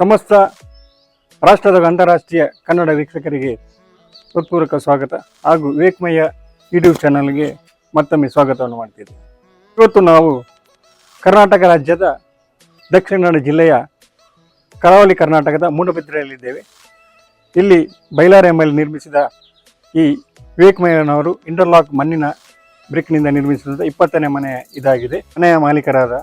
ಸಮಸ್ತ ರಾಷ್ಟ್ರದ ಅಂತಾರಾಷ್ಟ್ರೀಯ ಕನ್ನಡ ವೀಕ್ಷಕರಿಗೆ ಹೃತ್ಪೂರ್ವಕ ಸ್ವಾಗತ ಹಾಗೂ ವಿವೇಕ್ಮಯ ಯೂಟ್ಯೂಬ್ ಚಾನಲ್ಗೆ ಮತ್ತೊಮ್ಮೆ ಸ್ವಾಗತವನ್ನು ಮಾಡ್ತಿದ್ದೆ. ಇವತ್ತು ನಾವು ಕರ್ನಾಟಕ ರಾಜ್ಯದ ದಕ್ಷಿಣ ಕನ್ನಡ ಜಿಲ್ಲೆಯ ಕರಾವಳಿ ಕರ್ನಾಟಕದ ಮೂಡಬಿದ್ರೆಯಲ್ಲಿದ್ದೇವೆ. ಇಲ್ಲಿ ಬೈಲಾರ ಎಂಬಲ್ಲಿ ನಿರ್ಮಿಸಿದ ಈ ವಿವೇಕ್ಮಯ್ಯನವರು ಇಂಟರ್ಲಾಕ್ ಮಣ್ಣಿನ ಬ್ರಿಕ್ನಿಂದ ನಿರ್ಮಿಸಿದ ಇಪ್ಪತ್ತನೇ ಮನೆ ಇದಾಗಿದೆ. ಮನೆಯ ಮಾಲೀಕರಾದ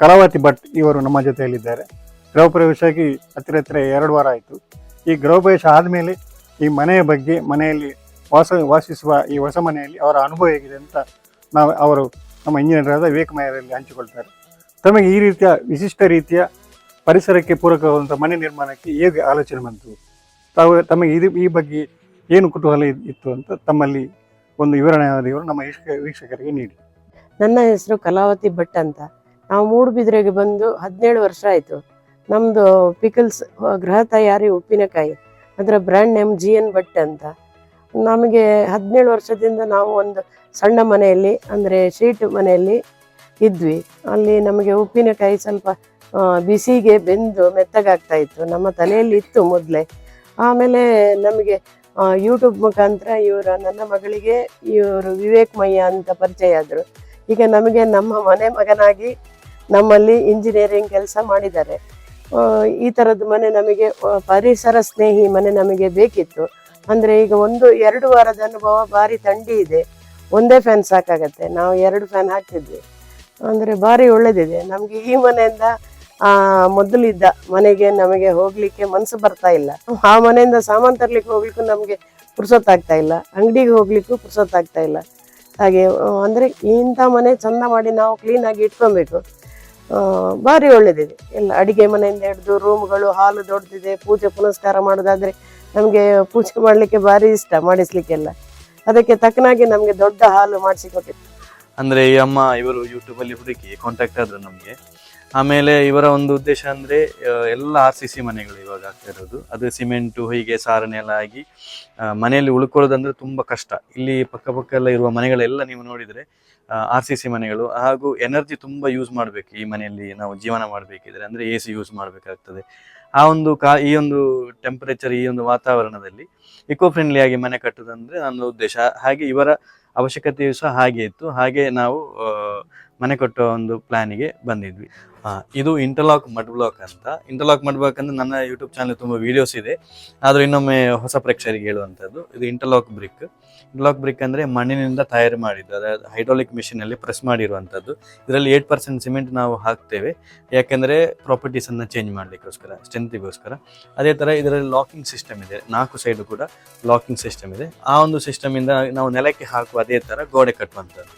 ಕಲಾವತಿ ಭಟ್ ಇವರು ನಮ್ಮ ಜೊತೆಯಲ್ಲಿದ್ದಾರೆ. ಗೃಹ ಪ್ರವೇಶಕ್ಕೆ ಹತ್ತಿರ ಹತ್ತಿರ ಎರಡು ವಾರ ಆಯಿತು. ಈ ಗೃಹ ಪ್ರವೇಶ ಆದಮೇಲೆ ಈ ಮನೆಯ ಬಗ್ಗೆ ಮನೆಯಲ್ಲಿ ವಾಸ, ವಾಸಿಸುವ ಈ ಹೊಸ ಮನೆಯಲ್ಲಿ ಅವರ ಅನುಭವ ಹೇಗಿದೆ ಅಂತ ನಾವು, ಅವರು ನಮ್ಮ ಇಂಜಿನಿಯರ್ ಆದ ವಿವೇಕಮಯರಲ್ಲಿ ಹಂಚಿಕೊಳ್ತಾರೆ. ತಮಗೆ ಈ ರೀತಿಯ ವಿಶಿಷ್ಟ ರೀತಿಯ ಪರಿಸರಕ್ಕೆ ಪೂರಕವಾದಂಥ ಮನೆ ನಿರ್ಮಾಣಕ್ಕೆ ಹೇಗೆ ಆಲೋಚನೆ ಬಂತು? ತಾವು, ತಮಗೆ ಇದು, ಈ ಬಗ್ಗೆ ಏನು ಕುತೂಹಲ ಇತ್ತು ಅಂತ ತಮ್ಮಲ್ಲಿ ಒಂದು ವಿವರಣೆ ನಮ್ಮ ವೀಕ್ಷಕ, ವೀಕ್ಷಕರಿಗೆ ನೀಡಿ. ನನ್ನ ಹೆಸರು ಕಲಾವತಿ ಭಟ್ ಅಂತ. ನಾವು ಮೂಡುಬಿದ್ರೆಗೆ ಬಂದು ಹದಿನೇಳು ವರ್ಷ ಆಯಿತು. ನಮ್ಮದು ಪಿಕಲ್ಸ್ ಗೃಹ ತಯಾರಿ ಉಪ್ಪಿನಕಾಯಿ. ಅದರ brand name G N Bhat ಅಂತ. ನಮಗೆ ಹದಿನೇಳು ವರ್ಷದಿಂದ ನಾವು ಒಂದು ಸಣ್ಣ ಮನೆಯಲ್ಲಿ, ಅಂದರೆ ಶೀಟ್ ಮನೆಯಲ್ಲಿ ಇದ್ವಿ. ಅಲ್ಲಿ ನಮಗೆ ಉಪ್ಪಿನಕಾಯಿ ಸ್ವಲ್ಪ ಬಿಸಿಗೆ ಬೆಂದು ಮೆತ್ತಗಾಗ್ತಾ ಇತ್ತು. ನಮ್ಮ ತಲೆಯಲ್ಲಿ ಇತ್ತು ಮೊದಲೇ. ಆಮೇಲೆ ನಮಗೆ ಯೂಟ್ಯೂಬ್ ಮುಖಾಂತರ ಇವರ ನನ್ನ ಮಗಳಿಗೆ ಇವರು ವಿವೇಕ್ ಮಯ್ಯ ಅಂತ ಪರಿಚಯ ಆದರು. ಈಗ ನಮಗೆ ನಮ್ಮ ಮನೆ ಮಗನಾಗಿ ನಮ್ಮಲ್ಲಿ ಇಂಜಿನಿಯರಿಂಗ್ ಕೆಲಸ ಮಾಡಿದ್ದಾರೆ. ಈ ಥರದ್ದು ಮನೆ ನಮಗೆ ಪರಿಸರ ಸ್ನೇಹಿ ಮನೆ ನಮಗೆ ಬೇಕಿತ್ತು. ಅಂದರೆ ಈಗ ಒಂದು ಎರಡು ವಾರದ ಅನುಭವ ಭಾರಿ ಥಂಡಿ ಇದೆ. ಒಂದೇ ಫ್ಯಾನ್ ಸಾಕಾಗತ್ತೆ. ನಾವು ಎರಡು ಫ್ಯಾನ್ ಹಾಕ್ತಿದ್ವಿ. ಅಂದರೆ ಭಾರಿ ಒಳ್ಳೆದಿದೆ. ನಮಗೆ ಈ ಮನೆಯಿಂದ ಮೊದಲಿದ್ದ ಮನೆಗೆ ನಮಗೆ ಹೋಗ್ಲಿಕ್ಕೆ ಮನಸ್ಸು ಬರ್ತಾ ಇಲ್ಲ. ಆ ಮನೆಯಿಂದ ಸಾಮಾನು ತರ್ಲಿಕ್ಕೆ ಹೋಗ್ಲಿಕ್ಕೂ ನಮಗೆ ಪುರ್ಸೊತ್ತಾಗ್ತಾ ಇಲ್ಲ. ಅಂಗಡಿಗೆ ಹೋಗ್ಲಿಕ್ಕೂ ಪುರ್ಸೊತ್ತಾಗ್ತಾ ಇಲ್ಲ. ಹಾಗೆ ಅಂದರೆ ಇಂಥ ಮನೆ ಚಂದ ಮಾಡಿ ನಾವು ಕ್ಲೀನಾಗಿ ಇಟ್ಕೊಬೇಕು. ಭಾರಿ ಒಳ್ಳೆದಿದೆ. ಎಲ್ಲ ಅಡಿಗೆ ಮನೆಯಿಂದ ಹಿಡಿದು ರೂಮ್ಗಳು ಹಾಲು ದೊಡ್ಡದಿದೆ ಪೂಜೆ ಪುನಸ್ಕಾರ ಮಾಡೋದಾದ್ರೆ ನಮಗೆ ಪೂಜೆ ಮಾಡಲಿಕ್ಕೆ ಭಾರಿ ಇಷ್ಟ, ಮಾಡಿಸ್ಲಿಕ್ಕೆಲ್ಲ. ಅದಕ್ಕೆ ತಕ್ಕನಾಗಿ ನಮಗೆ ದೊಡ್ಡ ಹಾಲು ಮಾಡಿಸಿಕೊಟ್ಟಿತ್ತು ಅಂದ್ರೆ ಈ ಅಮ್ಮ, ಇವರು ಯೂಟ್ಯೂಬಲ್ಲಿ ಹುಡುಕಿ ಕಾಂಟ್ಯಾಕ್ಟ್ ಆದ್ರು ನಮಗೆ. ಆಮೇಲೆ ಇವರ ಒಂದು ಉದ್ದೇಶ ಅಂದ್ರೆ ಎಲ್ಲ ಆರ್ ಸಿ ಸಿ ಮನೆಗಳು ಇವಾಗ ಆಗ್ತಾ ಇರೋದು. ಅದು ಸಿಮೆಂಟು, ಹೀಗೆ ಸಾರನೆ ಎಲ್ಲ ಆಗಿ ಮನೆಯಲ್ಲಿ ಉಳ್ಕೊಳ್ಳೋದಂದ್ರೆ ತುಂಬಾ ಕಷ್ಟ. ಇಲ್ಲಿ ಪಕ್ಕಪಕ್ಕ ಪಕ್ಕ ಎಲ್ಲ ಇರುವ ಮನೆಗಳೆಲ್ಲ ನೀವು ನೋಡಿದ್ರೆ ಆರ್ ಸಿ ಸಿ ಮನೆಗಳು ಹಾಗೂ ಎನರ್ಜಿ ತುಂಬಾ ಯೂಸ್ ಮಾಡಬೇಕು. ಈ ಮನೆಯಲ್ಲಿ ನಾವು ಜೀವನ ಮಾಡಬೇಕಿದ್ರೆ ಅಂದ್ರೆ ಎ ಸಿ ಯೂಸ್ ಮಾಡಬೇಕಾಗ್ತದೆ. ಆ ಒಂದು ಕಾ, ಈ ಒಂದು ಟೆಂಪರೇಚರ್ ಈ ಒಂದು ವಾತಾವರಣದಲ್ಲಿ ಇಕೋ ಫ್ರೆಂಡ್ಲಿ ಆಗಿ ಮನೆ ಕಟ್ಟುದಂದ್ರೆ ನನ್ನ ಉದ್ದೇಶ. ಹಾಗೆ ಇವರ ಅವಶ್ಯಕತೆಯು ಸಹ ಹಾಗೆ ಇತ್ತು. ಹಾಗೆ ನಾವು ಮನೆ ಕಟ್ಟೋ ಒಂದು ಪ್ಲಾನಿಗೆ ಬಂದಿದ್ವಿ. ಇದು ಇಂಟರ್ಲಾಕ್ ಮಡ್ ಬ್ಲಾಕ್ ಅಂತ. ಇಂಟರ್ಲಾಕ್ ಮಡ್ ಬ್ಲಾಕ್ ಅಂದ್ರೆ ನನ್ನ ಯೂಟ್ಯೂಬ್ ಚಾನಲ್ ತುಂಬಾ ವಿಡಿಯೋಸ್ ಇದೆ. ಆದ್ರೆ ಇನ್ನೊಮ್ಮೆ ಹೊಸ ಪ್ರೇಕ್ಷರಿಗೆ ಹೇಳುವಂಥದ್ದು, ಇದು ಇಂಟರ್ಲಾಕ್ ಬ್ರಿಕ್ ಇಂಟರ್ಲಾಕ್ ಬ್ರಿಕ್ ಅಂದ್ರೆ ಮಣ್ಣಿನಿಂದ ತಯಾರು ಮಾಡಿದ್ದು ಅದ ಹೈಡ್ರಾಲಿಕ್ ಮಿಷಿನ್ ಅಲ್ಲಿ ಪ್ರೆಸ್ ಮಾಡಿರುವಂಥದ್ದು. ಇದರಲ್ಲಿ ಏಟ್ ಪರ್ಸೆಂಟ್ ಸಿಮೆಂಟ್ ನಾವು ಹಾಕ್ತೇವೆ. ಯಾಕೆಂದ್ರೆ ಪ್ರಾಪರ್ಟೀಸ್ ಅನ್ನ ಚೇಂಜ್ ಮಾಡ್ಲಿಕ್ಕೋಸ್ಕರ ಸ್ಟ್ರೆಂತಿಗೋಸ್ಕರ ಅದೇ ತರ ಇದರಲ್ಲಿ ಲಾಕಿಂಗ್ ಸಿಸ್ಟಮ್ ಇದೆ. ನಾಲ್ಕು ಸೈಡ್ ಕೂಡ ಲಾಕಿಂಗ್ ಸಿಸ್ಟಮ್ ಇದೆ. ಆ ಒಂದು ಸಿಸ್ಟಮ್ ಇಂದ ನಾವು ನೆಲಕ್ಕೆ ಹಾಕುವ ಅದೇ ತರ ಗೋಡೆ ಕಟ್ಟುವಂಥದ್ದು.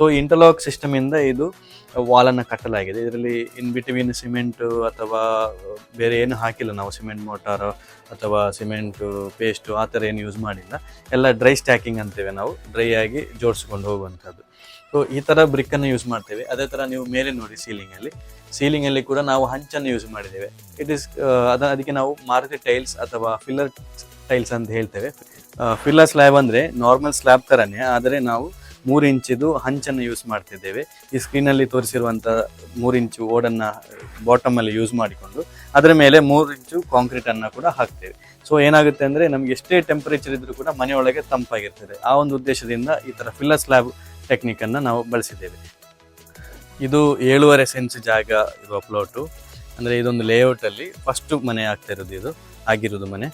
ಸೊ ಇಂಟರ್ಲಾಕ್ ಸಿಸ್ಟಮ್ ಇಂದ ಇದು ವಾಲನ್ನು ಕಟ್ಟಲಾಗಿದೆ. ಇದರಲ್ಲಿ ಇನ್ ಬಿಟ್ವೀನ್ ಸಿಮೆಂಟ್ ಅಥವಾ ಬೇರೆ ಏನು ಹಾಕಿಲ್ಲ ನಾವು ಸಿಮೆಂಟ್ ಮೋಟಾರ್ ಅಥವಾ ಸಿಮೆಂಟ್ ಪೇಸ್ಟ್ ಆ ಥರ ಏನು ಯೂಸ್ ಮಾಡಿಲ್ಲ. ಎಲ್ಲ ಡ್ರೈ ಸ್ಟ್ಯಾಕಿಂಗ್ ಅಂತೇವೆ ನಾವು. ಡ್ರೈ ಆಗಿ ಜೋಡಿಸ್ಕೊಂಡು ಹೋಗುವಂಥದ್ದು. ಸೊ ಈ ಥರ ಬ್ರಿಕ್ಕನ್ನು ಯೂಸ್ ಮಾಡ್ತೇವೆ. ಅದೇ ಥರ ನೀವು ಮೇಲೆ ನೋಡಿ ಸೀಲಿಂಗಲ್ಲಿ ಸೀಲಿಂಗಲ್ಲಿ ಕೂಡ ನಾವು ಹಂಚನ್ನು ಯೂಸ್ ಮಾಡಿದ್ದೇವೆ. ಇಟ್ ಇಸ್ ಅದ, ಅದಕ್ಕೆ ನಾವು ಮಾರುತಿ ಟೈಲ್ಸ್ ಅಥವಾ ಫಿಲ್ಲರ್ ಟೈಲ್ಸ್ ಅಂತ ಹೇಳ್ತೇವೆ. ಫಿಲ್ಲರ್ ಸ್ಲ್ಯಾಬ್ ಅಂದರೆ ನಾರ್ಮಲ್ ಸ್ಲ್ಯಾಬ್ ಥರನೇ ಆದರೆ ನಾವು ಮೂರು ಇಂಚಿದು ಹಂಚನ್ನು ಯೂಸ್ ಮಾಡ್ತಿದ್ದೇವೆ. ಈ ಸ್ಕ್ರೀನಲ್ಲಿ ತೋರಿಸಿರುವಂಥ ಮೂರು ಇಂಚು ಓಡನ್ನು ಬಾಟಮಲ್ಲಿ ಯೂಸ್ ಮಾಡಿಕೊಂಡು, ಅದರ ಮೇಲೆ ಮೂರು ಇಂಚು ಕಾಂಕ್ರೀಟನ್ನು ಕೂಡ ಹಾಕ್ತೇವೆ. ಸೊ ಏನಾಗುತ್ತೆ ಅಂದರೆ ನಮಗೆ ಎಷ್ಟೇ ಟೆಂಪರೇಚರ್ ಇದ್ದರೂ ಕೂಡ ಮನೆಯೊಳಗೆ ತಂಪಾಗಿರ್ತದೆ. ಆ ಒಂದು ಉದ್ದೇಶದಿಂದ ಈ ಥರ ಫಿಲ್ಲರ್ ಸ್ಲ್ಯಾಬ್ ಟೆಕ್ನಿಕನ್ನು ನಾವು ಬಳಸಿದ್ದೇವೆ. ಇದು ಏಳುವರೆ ಸೆನ್ಸ್ ಜಾಗ ಇರುವ ಪ್ಲಾಟು ಅಂದರೆ ಇದೊಂದು ಲೇಔಟಲ್ಲಿ ಫಸ್ಟು ಮನೆ ಆಗ್ತಾ ಇರೋದು ಇದು, ಆಗಿರೋದು ಮನೆ.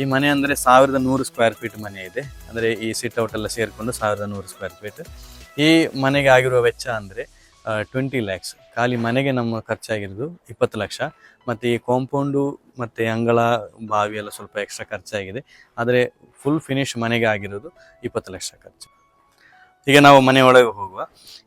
ಈ ಮನೆ ಅಂದರೆ ಸಾವಿರದ ನೂರು ಸ್ಕ್ವೇರ್ ಫೀಟ್ ಮನೆ ಇದೆ. ಅಂದರೆ ಈ ಸಿಟ್ ಔಟ್ ಎಲ್ಲ ಸೇರಿಕೊಂಡು ಸಾವಿರದ ನೂರು ಸ್ಕ್ವೇರ್ ಫೀಟ್ ಈ ಮನೆಗೆ ಆಗಿರುವ ವೆಚ್ಚ ಅಂದರೆ ಟ್ವೆಂಟಿ ಲ್ಯಾಕ್ಸ್ ಖಾಲಿ ಮನೆಗೆ ನಮ್ಮ ಖರ್ಚಾಗಿರೋದು ಇಪ್ಪತ್ತು ಲಕ್ಷ. ಮತ್ತು ಈ ಕಾಂಪೌಂಡು ಮತ್ತು ಅಂಗಳ, ಬಾವಿ ಎಲ್ಲ ಸ್ವಲ್ಪ ಎಕ್ಸ್ಟ್ರಾ ಖರ್ಚಾಗಿದೆ. ಆದರೆ ಫುಲ್ ಫಿನಿಶ್ ಮನೆಗೆ ಆಗಿರೋದು ಇಪ್ಪತ್ತು ಲಕ್ಷ ಖರ್ಚು. ಈಗ ನಾವು ಮನೆ ಒಳಗೆ ಹೋಗುವ.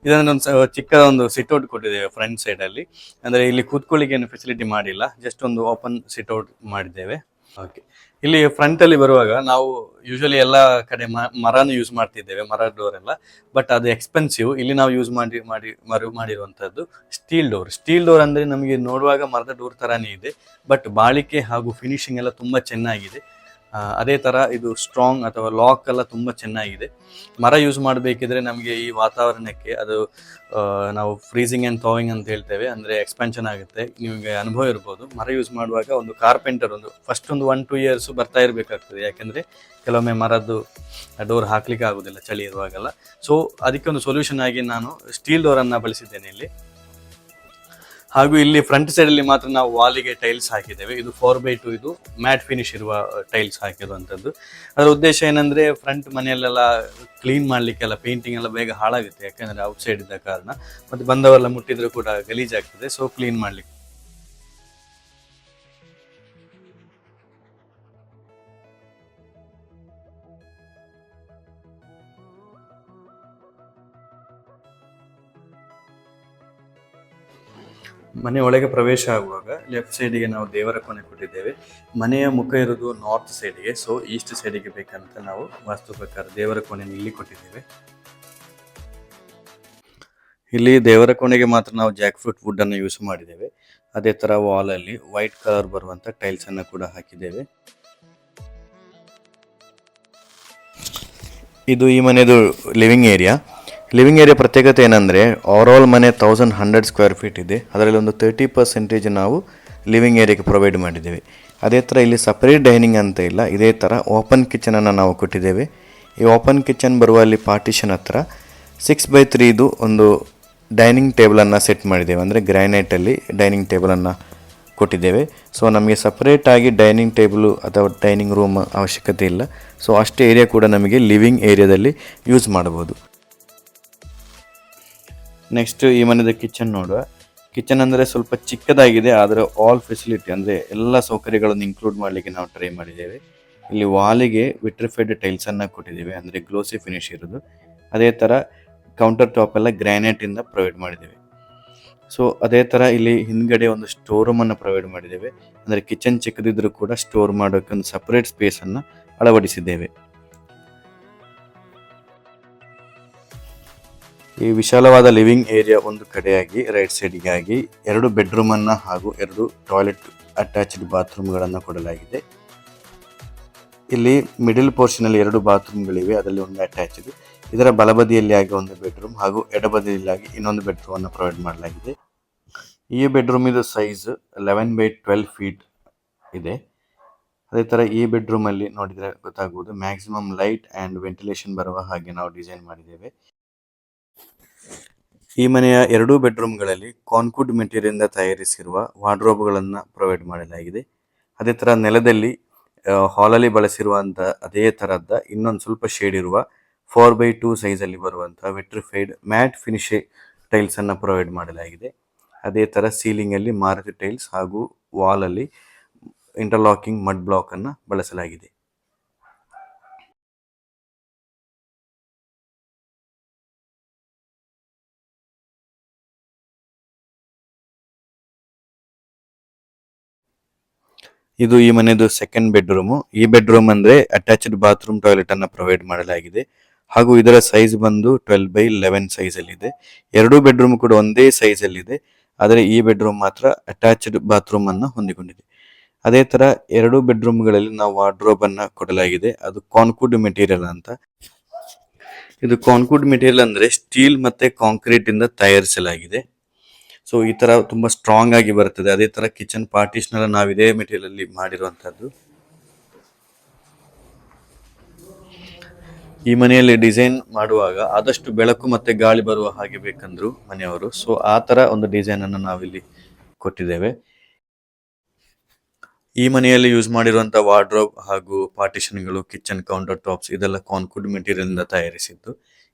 ಇದನ್ನು ಒಂದು ಚಿಕ್ಕದೊಂದು ಚಿಕ್ಕ ಒಂದು ಸಿಟ್ಔಟ್ ಕೊಟ್ಟಿದ್ದೇವೆ ಫ್ರಂಟ್ ಸೈಡಲ್ಲಿ ಅಂದರೆ ಇಲ್ಲಿ ಕೂತ್ಕೊಳ್ಳಿಕ್ಕೆ ಏನು ಫೆಸಿಲಿಟಿ ಮಾಡಿಲ್ಲ. ಜಸ್ಟ್ ಒಂದು ಓಪನ್ ಸಿಟ್ಔಟ್ ಮಾಡಿದ್ದೇವೆ. ಓಕೆ ಇಲ್ಲಿ ಫ್ರಂಟ್ ಅಲ್ಲಿ ಬರುವಾಗ ನಾವು ಯೂಶಲಿ ಎಲ್ಲ ಕಡೆ ಮರನು ಯೂಸ್ ಮಾಡ್ತಿದ್ದೇವೆ, ಮರ ಡೋರ್ ಎಲ್ಲ. ಬಟ್ ಅದು ಎಕ್ಸ್ಪೆನ್ಸಿವ್ ಇಲ್ಲಿ ನಾವು ಯೂಸ್ ಮಾಡಿ ಮಾಡಿ, ಮರು ಮಾಡಿರುವಂತದ್ದು ಸ್ಟೀಲ್ ಡೋರ್ ಸ್ಟೀಲ್ ಡೋರ್ ಅಂದ್ರೆ ನಮಗೆ ನೋಡುವಾಗ ಮರದ ಡೋರ್ ತರಾನೇ ಇದೆ. ಬಟ್ ಬಾಳಿಕೆ ಹಾಗೂ ಫಿನಿಶಿಂಗ್ ಎಲ್ಲ ತುಂಬಾ ಚೆನ್ನಾಗಿದೆ. ಅದೇ ತರ ಇದು ಸ್ಟ್ರಾಂಗ್ ಅಥವಾ ಲಾಕ್ ಎಲ್ಲ ತುಂಬಾ ಚೆನ್ನಾಗಿದೆ. ಮರ ಯೂಸ್ ಮಾಡಬೇಕಿದ್ರೆ ನಮಗೆ ಈ ವಾತಾವರಣಕ್ಕೆ ಅದು ನಾವು ಫ್ರೀಸಿಂಗ್ ಆ್ಯಂಡ್ ಥಾವಿಂಗ್ ಅಂತ ಹೇಳ್ತೇವೆ, ಅಂದರೆ ಎಕ್ಸ್ಪೆನ್ಷನ್ ಆಗುತ್ತೆ. ನಿಮಗೆ ಅನುಭವ ಇರ್ಬೋದು. ಮರ ಯೂಸ್ ಮಾಡುವಾಗ ಒಂದು ಕಾರ್ಪೆಂಟರ್ ಒಂದು ಫಸ್ಟ್ ಒಂದು ಒನ್ ಟೂ ಇಯರ್ಸ್ ಬರ್ತಾ ಇರಬೇಕಾಗ್ತದೆ. ಯಾಕೆಂದರೆ ಕೆಲವೊಮ್ಮೆ ಮರದ್ದು ಡೋರ್ ಹಾಕ್ಲಿಕ್ಕೆ ಆಗೋದಿಲ್ಲ, ಚಳಿ ಇರುವಾಗೆಲ್ಲ. ಸೊ ಅದಕ್ಕೆ ಒಂದು ಸೊಲ್ಯೂಷನ್ ಆಗಿ ನಾನು ಸ್ಟೀಲ್ ಡೋರನ್ನು ಬಳಸಿದ್ದೇನೆ ಇಲ್ಲಿ. ಹಾಗೂ ಇಲ್ಲಿ ಫ್ರಂಟ್ ಸೈಡ್ ಅಲ್ಲಿ ಮಾತ್ರ ನಾವು ವಾಲಿಗೆ ಟೈಲ್ಸ್ ಹಾಕಿದ್ದೇವೆ. ಇದು ಫೋರ್ ಬೈ ಟು ಇದು ಮ್ಯಾಟ್ ಫಿನಿಶ್ ಇರುವ ಟೈಲ್ಸ್ ಹಾಕಿರುವಂಥದ್ದು ಅದರ ಉದ್ದೇಶ ಏನಂದ್ರೆ ಫ್ರಂಟ್ ಮನೆಯಲ್ಲೆಲ್ಲ ಕ್ಲೀನ್ ಮಾಡ್ಲಿಕ್ಕೆಲ್ಲ ಪೇಂಟಿಂಗ್ ಎಲ್ಲ ಬೇಗ ಹಾಳಾಗುತ್ತೆ, ಯಾಕಂದ್ರೆ ಔಟ್ಸೈಡ್ ಇದ್ದ ಕಾರಣ. ಮತ್ತೆ ಬಂದವರೆಲ್ಲ ಮುಟ್ಟಿದ್ರು ಕೂಡ ಗಲೀಜಾಗ್ತದೆ ಸೊ ಕ್ಲೀನ್ ಮಾಡ್ಲಿಕ್ಕೆ. ಮನೆ ಒಳಗೆ ಪ್ರವೇಶ ಆಗುವಾಗ ಲೆಫ್ಟ್ ಸೈಡಿಗೆ ನಾವು ದೇವರ ಕೊನೆ ಕೊಟ್ಟಿದ್ದೇವೆ. ಮನೆಯ ಮುಖ ಇರೋದು ನಾರ್ತ್ ಸೈಡಿಗೆ ಸೊ ಈಸ್ಟ್ ಸೈಡಿಗೆ ಬೇಕಂತ ನಾವು ವಾಸ್ತು ಪ್ರಕಾರ ದೇವರ ಕೊನೆ ಇಲ್ಲಿ ಕೊಟ್ಟಿದ್ದೇವೆ. ಇಲ್ಲಿ ದೇವರ ಕೋಣೆಗೆ ಮಾತ್ರ ನಾವು ಜಾಕ್ ಫ್ರೂಟ್ ವುಡ್ ಅನ್ನು ಯೂಸ್ ಮಾಡಿದ್ದೇವೆ. ಅದೇ ತರ ವಾಲ್ ಅಲ್ಲಿ ವೈಟ್ ಕಲರ್ ಬರುವಂತ ಟೈಲ್ಸ್ ಅನ್ನು ಕೂಡ ಹಾಕಿದ್ದೇವೆ. ಇದು ಈ ಮನೆಯದು ಲಿವಿಂಗ್ ಏರಿಯಾ ಲಿವಿಂಗ್ ಏರಿಯಾ ಪ್ರತ್ಯೇಕತೆ ಏನಂದರೆ ಆಲ್ ಮನೆ ತೌಸಂಡ್ ಹಂಡ್ರೆಡ್ ಸ್ಕ್ವೇರ್ ಫೀಟ್ ಇದೆ. ಅದರಲ್ಲಿ ಒಂದು ತರ್ಟಿ ಪರ್ಸೆಂಟೇಜ್ ನಾವು ಲಿವಿಂಗ್ ಏರಿಯಾಗೆ ಪ್ರೊವೈಡ್ ಮಾಡಿದ್ದೇವೆ. ಅದೇ ಥರ ಇಲ್ಲಿ ಸಪ್ರೇಟ್ ಡೈನಿಂಗ್ ಅಂತ ಇಲ್ಲ, ಇದೇ ಥರ ಓಪನ್ ಕಿಚನನ್ನು ನಾವು ಕೊಟ್ಟಿದ್ದೇವೆ. ಈ ಓಪನ್ ಕಿಚನ್ ಬರುವ ಅಲ್ಲಿ ಪಾರ್ಟಿಷನ್ ಹತ್ರ ಸಿಕ್ಸ್ ಬೈ ತ್ರೀದು ಒಂದು ಡೈನಿಂಗ್ ಟೇಬಲನ್ನು ಸೆಟ್ ಮಾಡಿದ್ದೇವೆ. ಅಂದರೆ ಗ್ರ್ಯಾನೈಟಲ್ಲಿ ಡೈನಿಂಗ್ ಟೇಬಲನ್ನು ಕೊಟ್ಟಿದ್ದೇವೆ. ಸೊ ನಮಗೆ ಸಪ್ರೇಟಾಗಿ ಡೈನಿಂಗ್ ಟೇಬಲು ಅಥವಾ ಡೈನಿಂಗ್ ರೂಮ್ ಅವಶ್ಯಕತೆ ಇಲ್ಲ. ಸೊ ಅಷ್ಟು ಏರಿಯಾ ಕೂಡ ನಮಗೆ ಲಿವಿಂಗ್ ಏರಿಯಾದಲ್ಲಿ ಯೂಸ್ ಮಾಡಬಹುದು. ನೆಕ್ಸ್ಟ್ ಈ ಮನೆಯದ ಕಿಚನ್ ನೋಡುವ ಕಿಚನ್ ಅಂದರೆ ಸ್ವಲ್ಪ ಚಿಕ್ಕದಾಗಿದೆ, ಆದರೆ ಆಲ್ ಫೆಸಿಲಿಟಿ ಅಂದರೆ ಎಲ್ಲ ಸೌಕರ್ಯಗಳನ್ನು ಇನ್ಕ್ಲೂಡ್ ಮಾಡಲಿಕ್ಕೆ ನಾವು ಟ್ರೈ ಮಾಡಿದ್ದೇವೆ. ಇಲ್ಲಿ ವಾಲಿಗೆ ವಿಟ್ರಿಫೈಡ್ ಟೈಲ್ಸನ್ನು ಕೊಟ್ಟಿದ್ದೇವೆ, ಅಂದರೆ ಗ್ಲೋಸಿ ಫಿನಿಶ್ ಇರೋದು. ಅದೇ ಥರ ಕೌಂಟರ್ ಟಾಪ್ ಎಲ್ಲ ಗ್ರಾನೈಟ್ ಇಂದ ಪ್ರೊವೈಡ್ ಮಾಡಿದ್ದೇವೆ. ಸೊ ಅದೇ ಥರ ಇಲ್ಲಿ ಹಿಂದ್ಗಡೆ ಒಂದು ಸ್ಟೋರ್ ರೂಮನ್ನು ಪ್ರೊವೈಡ್ ಮಾಡಿದ್ದೇವೆ. ಅಂದರೆ ಕಿಚನ್ ಚಿಕ್ಕದಿದ್ದರೂ ಕೂಡ ಸ್ಟೋರ್ ಮಾಡೋಕ್ಕೆ ಒಂದು ಸಪ್ರೇಟ್ ಸ್ಪೇಸನ್ನು ಅಳವಡಿಸಿದ್ದೇವೆ. ಈ ವಿಶಾಲವಾದ ಲಿವಿಂಗ್ ಏರಿಯಾ ಒಂದು ಕಡೆಯಾಗಿ, ರೈಟ್ ಸೈಡಿಗಾಗಿ ಎರಡು ಬೆಡ್ರೂಮ್ ಅನ್ನ ಹಾಗೂ ಎರಡು ಟಾಯ್ಲೆಟ್ ಅಟ್ಯಾಚ್ಡ್ ಬಾತ್ರೂಮ್ಗಳನ್ನು ಕೊಡಲಾಗಿದೆ. ಇಲ್ಲಿ ಮಿಡಿಲ್ ಪೋರ್ಷನಲ್ಲಿ ಎರಡು ಬಾತ್ರೂಮ್ಗಳಿವೆ ಅದರಲ್ಲಿ ಒಂದು ಅಟ್ಯಾಚ್ಡ್. ಇದರ ಬಲಬದಿಯಲ್ಲಿ ಆಗಿ ಒಂದು ಬೆಡ್ರೂಮ್ ಹಾಗೂ ಎಡಬದಿಯಲ್ಲಿ ಇನ್ನೊಂದು ಬೆಡ್ರೂಮ್ ಅನ್ನು ಪ್ರೊವೈಡ್ ಮಾಡಲಾಗಿದೆ. ಈ ಬೆಡ್ರೂಮ್ ಇದು size eleven by twelve feet ಇದೆ. ಅದೇ ಥರ ಈ ಬೆಡ್ರೂಮ್ ಅಲ್ಲಿ ನೋಡಿದರೆ ಗೊತ್ತಾಗುವುದು ಮ್ಯಾಕ್ಸಿಮಮ್ ಲೈಟ್ ಆ್ಯಂಡ್ ವೆಂಟಿಲೇಷನ್ ಬರುವ ಹಾಗೆ ನಾವು ಡಿಸೈನ್ ಮಾಡಿದ್ದೇವೆ. ಈ ಮನೆಯ ಎರಡೂ ಬೆಡ್ರೂಮ್ಗಳಲ್ಲಿ ಕಾನ್ಕುಡ್ ಮೆಟೀರಿಯಲ್ ತಯಾರಿಸಿರುವ ವಾರ್ಡ್ರೋಬ್ಗಳನ್ನು ಪ್ರೊವೈಡ್ ಮಾಡಲಾಗಿದೆ. ಅದೇ ಥರ ನೆಲದಲ್ಲಿ ಹಾಲಲ್ಲಿ ಬಳಸಿರುವಂಥ ಅದೇ ಥರದ ಇನ್ನೊಂದು ಸ್ವಲ್ಪ ಶೇಡ್ ಇರುವ ಫೋರ್ ಬೈ ಟೂ ಸೈಜಲ್ಲಿ ಬರುವಂಥ ವೆಟ್ರಿಫೈಡ್ ಮ್ಯಾಟ್ ಫಿನಿಶ್ ಟೈಲ್ಸನ್ನು ಪ್ರೊವೈಡ್ ಮಾಡಲಾಗಿದೆ. ಅದೇ ಥರ ಸೀಲಿಂಗಲ್ಲಿ ಮಾರುತಿ ಟೈಲ್ಸ್ ಹಾಗೂ ವಾಲಲ್ಲಿ ಇಂಟರ್ಲಾಕಿಂಗ್ ಮಡ್ ಬ್ಲಾಕನ್ನು ಬಳಸಲಾಗಿದೆ. ಇದು ಈ ಮನೆಯದು ಸೆಕೆಂಡ್ ಬೆಡ್ರೂಮು ಈ ಬೆಡ್ರೂಮ್ ಅಂದ್ರೆ ಅಟ್ಯಾಚ್ಡ್ ಬಾತ್ರೂಮ್ ಟಾಯ್ಲೆಟ್ ಅನ್ನ ಪ್ರೊವೈಡ್ ಮಾಡಲಾಗಿದೆ. ಹಾಗೂ ಇದರ ಸೈಜ್ ಬಂದು ಟ್ವೆಲ್ ಬೈ ಲೆವೆನ್ ಸೈಜ್ ಅಲ್ಲಿ ಇದೆ ಎರಡೂ ಬೆಡ್ರೂಮ್ ಕೂಡ ಒಂದೇ ಸೈಜ್ ಅಲ್ಲಿ ಇದೆ ಆದರೆ ಈ ಬೆಡ್ರೂಮ್ ಮಾತ್ರ ಅಟ್ಯಾಚ್ಡ್ ಬಾತ್ರೂಮ್ ಅನ್ನು ಹೊಂದಿಕೊಂಡಿದೆ. ಅದೇ ತರ ಎರಡೂ ಬೆಡ್ರೂಮ್ಗಳಲ್ಲಿ ನಾವು ವಾರ್ಡ್ರೋಬ್ ಅನ್ನ ಕೊಡಲಾಗಿದೆ. ಅದು ಕಾನ್ಕುಡ್ ಮೆಟೀರಿಯಲ್ ಅಂತ. ಇದು ಕಾನ್ಕುಡ್ ಮೆಟೀರಿಯಲ್ ಅಂದ್ರೆ ಸ್ಟೀಲ್ ಮತ್ತೆ ಕಾಂಕ್ರೀಟ್ ಇಂದ ತಯಾರಿಸಲಾಗಿದೆ. ಸೊ ಈ ತರ ತುಂಬಾ ಸ್ಟ್ರಾಂಗ್ ಆಗಿ ಬರ್ತದೆ ಅದೇ ತರ ಕಿಚನ್ ಪಾರ್ಟಿಷನ್ ನಾವು ಇದೇ ಮೆಟೀರಿಯಲ್ ಅಲ್ಲಿ ಮಾಡಿರುವಂತದ್ದು ಈ ಮನೆಯಲ್ಲಿ ಡಿಸೈನ್ ಮಾಡುವಾಗ ಆದಷ್ಟು ಬೆಳಕು ಮತ್ತೆ ಗಾಳಿ ಬರುವ ಹಾಗೆ ಬೇಕಂದ್ರು ಮನೆಯವರು. ಸೊ ಆ ತರ ಒಂದು ಡಿಸೈನ್ ಅನ್ನು ನಾವಿಲ್ಲಿ ಕೊಟ್ಟಿದ್ದೇವೆ. ಈ ಮನೆಯಲ್ಲಿ ಯೂಸ್ ಮಾಡಿರುವಂತಹ ವಾರ್ಡ್ರೋಬ್ ಹಾಗೂ ಪಾರ್ಟಿಷನ್ಗಳು ಕಿಚನ್ ಕೌಂಟರ್ ಟಾಪ್ಸ್ ಇದೆಲ್ಲ ಕಾನ್ಕುಡ್ ಮೆಟೀರಿಯಲ್ ಇಂದ ತಯಾರಿಸಿದ್ದು.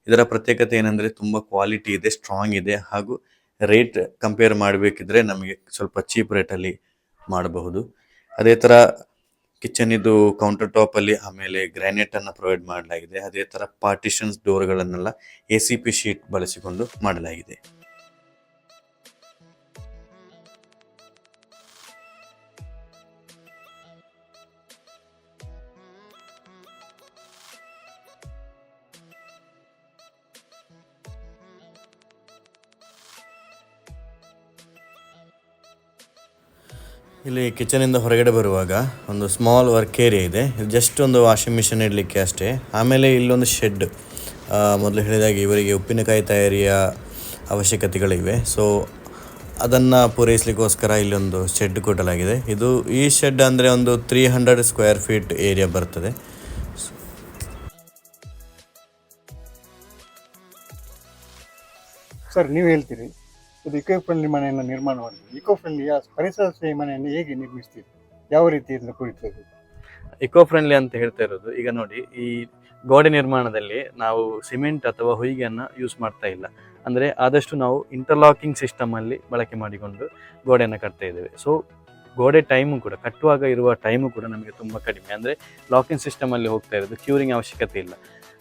ಇದರ ಪ್ರತ್ಯೇಕತೆ ಏನಂದ್ರೆ ತುಂಬಾ ಕ್ವಾಲಿಟಿ ಇದೆ ಸ್ಟ್ರಾಂಗ್ ಇದೆ ಹಾಗೂ ರೇಟ್ ಕಂಪೇರ್ ಮಾಡಬೇಕಿದ್ರೆ ನಮಗೆ ಸ್ವಲ್ಪ ಚೀಪ್ ರೇಟಲ್ಲಿ ಮಾಡಬಹುದು. ಅದೇ ಥರ ಕಿಚನಿದು ಕೌಂಟರ್ ಟಾಪಲ್ಲಿ ಆಮೇಲೆ ಗ್ರಾನೈಟ್ ಅನ್ನ ಪ್ರೊವೈಡ್ ಮಾಡಲಾಗಿದೆ. ಅದೇ ಥರ ಪಾರ್ಟಿಷನ್ಸ್ ಡೋರ್ಗಳನ್ನೆಲ್ಲ ಎ ಸಿ ಪಿ ಶೀಟ್ ಬಳಸಿಕೊಂಡು ಮಾಡಲಾಗಿದೆ. ಇಲ್ಲಿ ಕಿಚನಿಂದ ಹೊರಗಡೆ ಬರುವಾಗ ಒಂದು ಸ್ಮಾಲ್ ವರ್ಕ್ ಏರಿಯಾ ಇದೆ. ಜಸ್ಟ್ ಒಂದು ವಾಷಿಂಗ್ ಮಿಷಿನ್ ಇಡಲಿಕ್ಕೆ ಅಷ್ಟೇ. ಆಮೇಲೆ ಇಲ್ಲೊಂದು ಶೆಡ್ ಮೊದಲು ಹೇಳಿದಾಗ ಇವರಿಗೆ ಉಪ್ಪಿನಕಾಯಿ ತಯಾರಿಯ ಅವಶ್ಯಕತೆಗಳಿವೆ. ಸೊ ಅದನ್ನು ಪೂರೈಸಲಿಕ್ಕೋಸ್ಕರ ಇಲ್ಲೊಂದು ಶೆಡ್ ಕೊಡಲಾಗಿದೆ. ಇದು ಈ ಶೆಡ್ ಅಂದರೆ ಒಂದು three hundred square feet area ಬರ್ತದೆ. ಸರ್ ನೀವು ಹೇಳ್ತೀರಿ? ಇದು ಇಕೋ ಫ್ರೆಂಡ್ಲಿ ಮನೆಯನ್ನು ನಿರ್ಮಾಣ ಮಾಡಿದ್ರು. ಇಕೋ ಫ್ರೆಂಡ್ಲಿ ಪರಿಸರ ಸ್ನೇಹಿ ಮನೆಯನ್ನು ಹೇಗೆ ನಿರ್ಮಿಸ್ತೀರಿ? ಯಾವ ರೀತಿಯಿಂದ ಕುರಿತದ್ದು ಇಕೋ ಫ್ರೆಂಡ್ಲಿ ಅಂತ ಹೇಳ್ತಾ ಇರೋದು, ಈಗ ನೋಡಿ, ಈ ಗೋಡೆ ನಿರ್ಮಾಣದಲ್ಲಿ ನಾವು ಸಿಮೆಂಟ್ ಅಥವಾ ಹೊಯ್ಗೆಯನ್ನು ಯೂಸ್ ಮಾಡ್ತಾ ಇಲ್ಲ. ಅಂದರೆ ಆದಷ್ಟು ನಾವು ಇಂಟರ್ಲಾಕಿಂಗ್ ಸಿಸ್ಟಮಲ್ಲಿ ಬಳಕೆ ಮಾಡಿಕೊಂಡು ಗೋಡೆಯನ್ನು ಕಟ್ತಾ ಇದ್ದೇವೆ. ಸೊ ಗೋಡೆ ಟೈಮು ಕೂಡ, ಕಟ್ಟುವಾಗ ಇರುವ ಟೈಮು ಕೂಡ ನಮಗೆ ತುಂಬ ಕಡಿಮೆ. ಅಂದರೆ ಲಾಕಿಂಗ್ ಸಿಸ್ಟಮಲ್ಲಿ ಹೋಗ್ತಾ ಇರೋದು ಕ್ಯೂರಿಂಗ್ ಅವಶ್ಯಕತೆ ಇಲ್ಲ.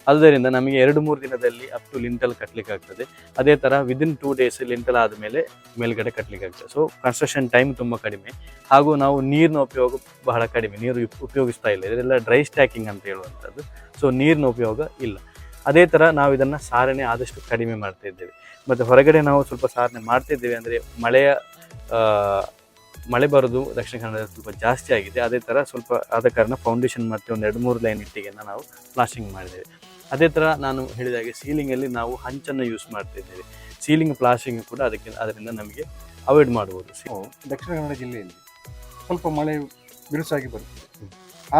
ಆದ್ದರಿಂದ ನಮಗೆ ಎರಡು ಮೂರು ದಿನದಲ್ಲಿ ಅಪ್ ಟು ಲಿಂಟಲ್ ಕಟ್ಟಲಿಕ್ಕೆ ಆಗ್ತದೆ ಅದೇ ಥರ ವಿದಿನ್ ಟೂ ಡೇಸ್ ಲಿಂಟಲ್ ಆದಮೇಲೆ ಮೇಲ್ಗಡೆ ಕಟ್ಟಲಿಕ್ಕೆ ಆಗ್ತದೆ ಸೊ ಕನ್ಸ್ಟ್ರಕ್ಷನ್ ಟೈಮ್ ತುಂಬ ಕಡಿಮೆ. ಹಾಗೂ ನಾವು ನೀರಿನ ಉಪಯೋಗ ಬಹಳ ಕಡಿಮೆ. ನೀರು ಉಪ್- ಉಪಯೋಗಿಸ್ತಾ ಇಲ್ಲ. ಇದೆಲ್ಲ ಡ್ರೈ ಸ್ಟ್ಯಾಕಿಂಗ್ ಅಂತ ಹೇಳುವಂಥದ್ದು. ಸೊ ನೀರಿನ ಉಪಯೋಗ ಇಲ್ಲ. ಅದೇ ಥರ ನಾವು ಇದನ್ನು ಸಾರಣೆ ಆದಷ್ಟು ಕಡಿಮೆ ಮಾಡ್ತಾ ಇದ್ದೇವೆ. ಮತ್ತು ಹೊರಗಡೆ ನಾವು ಸ್ವಲ್ಪ ಸಾರಣೆ ಮಾಡ್ತಾ ಇದ್ದೇವೆ ಅಂದರೆ ಮಳೆಯ ಮಳೆ ಬರೋದು ದಕ್ಷಿಣ ಕನ್ನಡದಲ್ಲಿ ಸ್ವಲ್ಪ ಜಾಸ್ತಿ ಆಗಿದೆ. ಅದೇ ಥರ ಸ್ವಲ್ಪ ಆದ ಕಾರಣ ಫೌಂಡೇಶನ್ ಮತ್ತು ಒಂದು ಎರಡು ಮೂರು ಲೈನ್ ಇಟ್ಟಿಗೆಯನ್ನು ನಾವು ಪ್ಲಾಸ್ಟಿಂಗ್ ಮಾಡಿದ್ದೇವೆ. ಅದೇ ಥರ ನಾನು ಹೇಳಿದ ಹಾಗೆ ಸೀಲಿಂಗಲ್ಲಿ ನಾವು ಹಂಚನ್ನು ಯೂಸ್ ಮಾಡ್ತಾ ಇದ್ದೇವೆ. ಸೀಲಿಂಗ್ ಪ್ಲಾಸ್ಟಿಂಗ್ ಕೂಡ ಅದಕ್ಕೆ ಅದರಿಂದ ನಮಗೆ ಅವಾಯ್ಡ್ ಮಾಡ್ಬೋದು. ದಕ್ಷಿಣ ಕನ್ನಡ ಜಿಲ್ಲೆಯಲ್ಲಿ ಸ್ವಲ್ಪ ಮಳೆ ಬಿರುಸಾಗಿ ಬರುತ್ತದೆ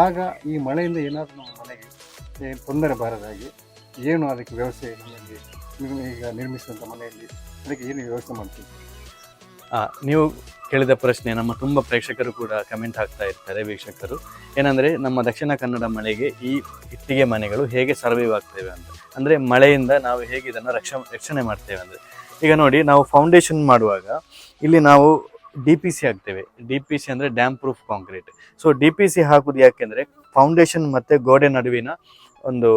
ಆಗ ಈ ಮಳೆಯಿಂದ ಏನಾದರೂ ನಮ್ಮ ಮನೆಗೆ ತೊಂದರೆ ಬಾರದ ಹಾಗೆ ಏನು ಅದಕ್ಕೆ ವ್ಯವಸ್ಥೆ ನಮ್ಮಲ್ಲಿ ಈಗ ನಿರ್ಮಿಸಿದಂಥ ಮನೆಯಲ್ಲಿ ಅದಕ್ಕೆ ಏನು ವ್ಯವಸ್ಥೆ ಮಾಡ್ತೀವಿ ನೀವು ಕೇಳಿದ ಪ್ರಶ್ನೆ ನಮ್ಮ ತುಂಬ ಪ್ರೇಕ್ಷಕರು ಕೂಡ ಕಮೆಂಟ್ ಹಾಕ್ತಾ ಇರ್ತಾರೆ, ವೀಕ್ಷಕರು. ಏನಂದರೆ, ನಮ್ಮ ದಕ್ಷಿಣ ಕನ್ನಡ ಮಳೆಗೆ ಈ ಇಟ್ಟಿಗೆ ಮನೆಗಳು ಹೇಗೆ ಸರ್ವೈವ್ ಆಗ್ತೇವೆ ಅಂತ. ಅಂದರೆ ಮಳೆಯಿಂದ ನಾವು ಹೇಗೆ ಇದನ್ನು ರಕ್ಷ, ರಕ್ಷಣೆ ಮಾಡ್ತೇವೆ ಅಂದರೆ. ಈಗ ನೋಡಿ, ನಾವು ಫೌಂಡೇಶನ್ ಮಾಡುವಾಗ ಇಲ್ಲಿ ನಾವು ಡಿ ಪಿ ಸಿ ಹಾಕ್ತೇವೆ. ಡಿ ಪಿ ಸಿ ಅಂದರೆ damp proof concrete so D P C ಹಾಕೋದು ಯಾಕೆಂದರೆ ಫೌಂಡೇಶನ್ ಮತ್ತು ಗೋಡೆ ನಡುವಿನ ಒಂದು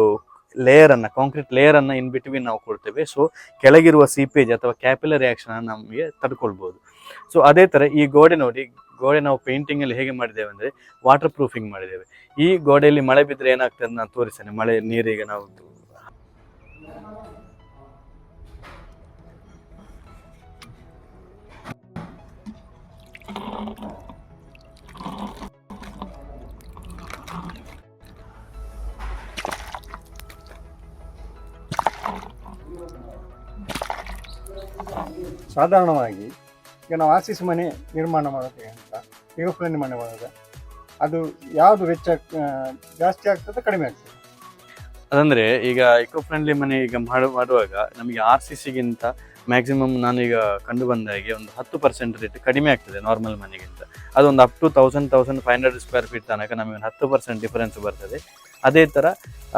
ಲೇಯರನ್ನು ಕಾಂಕ್ರೀಟ್ ಲೇಯರನ್ನು ಇನ್ ಬಿಟ್ವೀನ್ ನಾವು ಕೊಡ್ತೇವೆ. ಸೊ ಕೆಳಗಿರುವ ಸೀಪೇಜ್ ಅಥವಾ ಕ್ಯಾಪಿಲರ್ ರಿಯಾಕ್ಷನ್ ನಮಗೆ ತಡ್ಕೊಳ್ಬೋದು. ಸೊ ಅದೇ ಥರ ಈ ಗೋಡೆ ನೋಡಿ, ಗೋಡೆ ನಾವು ಪೇಂಟಿಂಗ್ ಅಲ್ಲಿ ಹೇಗೆ ಮಾಡಿದ್ದೇವೆ ಅಂದರೆ ವಾಟರ್ ಪ್ರೂಫಿಂಗ್ ಮಾಡಿದ್ದೇವೆ. ಈ ಗೋಡೆಯಲ್ಲಿ ಮಳೆ ಬಿದ್ದರೆ ಏನಾಗ್ತದೆ ನಾನು ತೋರಿಸ್ತೇನೆ. ಮಳೆ, ನೀರಿಗೆ ನಾವು ಸಾಧಾರಣವಾಗಿ ಈಗ ನಾವು ಆಸಿಸ್ ಮನೆ ನಿರ್ಮಾಣ ಮಾಡೋಕ್ಕೆ ಅಂತ ಈಗ ಮನೆ ಮಾಡುವಾಗ ಅದು ಯಾವುದು ವೆಚ್ಚ ಜಾಸ್ತಿ ಆಗ್ತದೆ ಕಡಿಮೆ ಆಗ್ತದೆ? ಅದಂದ್ರೆ ಈಗ ಇಕೋ ಫ್ರೆಂಡ್ಲಿ ಮನೆ ಈಗ ಮಾಡು, ಮಾಡುವಾಗ ನಮಗೆ ಆರ್ ಸಿ ಸಿಗಿಂತ ಮ್ಯಾಕ್ಸಿಮಮ್ ನಾನೀಗ ಕಂಡು ಬಂದ ಹಾಗೆ ಒಂದು ಹತ್ತು ಪರ್ಸೆಂಟ್ ರೇಟ್ ಕಡಿಮೆ ಆಗ್ತದೆ ನಾರ್ಮಲ್ ಮನೆಗಿಂತ. ಅದೊಂದು up to thousand thousand five hundred square feet ತನಕ ನಮಗೆ ಒಂದು ಹತ್ತು ಪರ್ಸೆಂಟ್ ಡಿಫರೆನ್ಸ್ ಬರ್ತದೆ. ಅದೇ ಥರ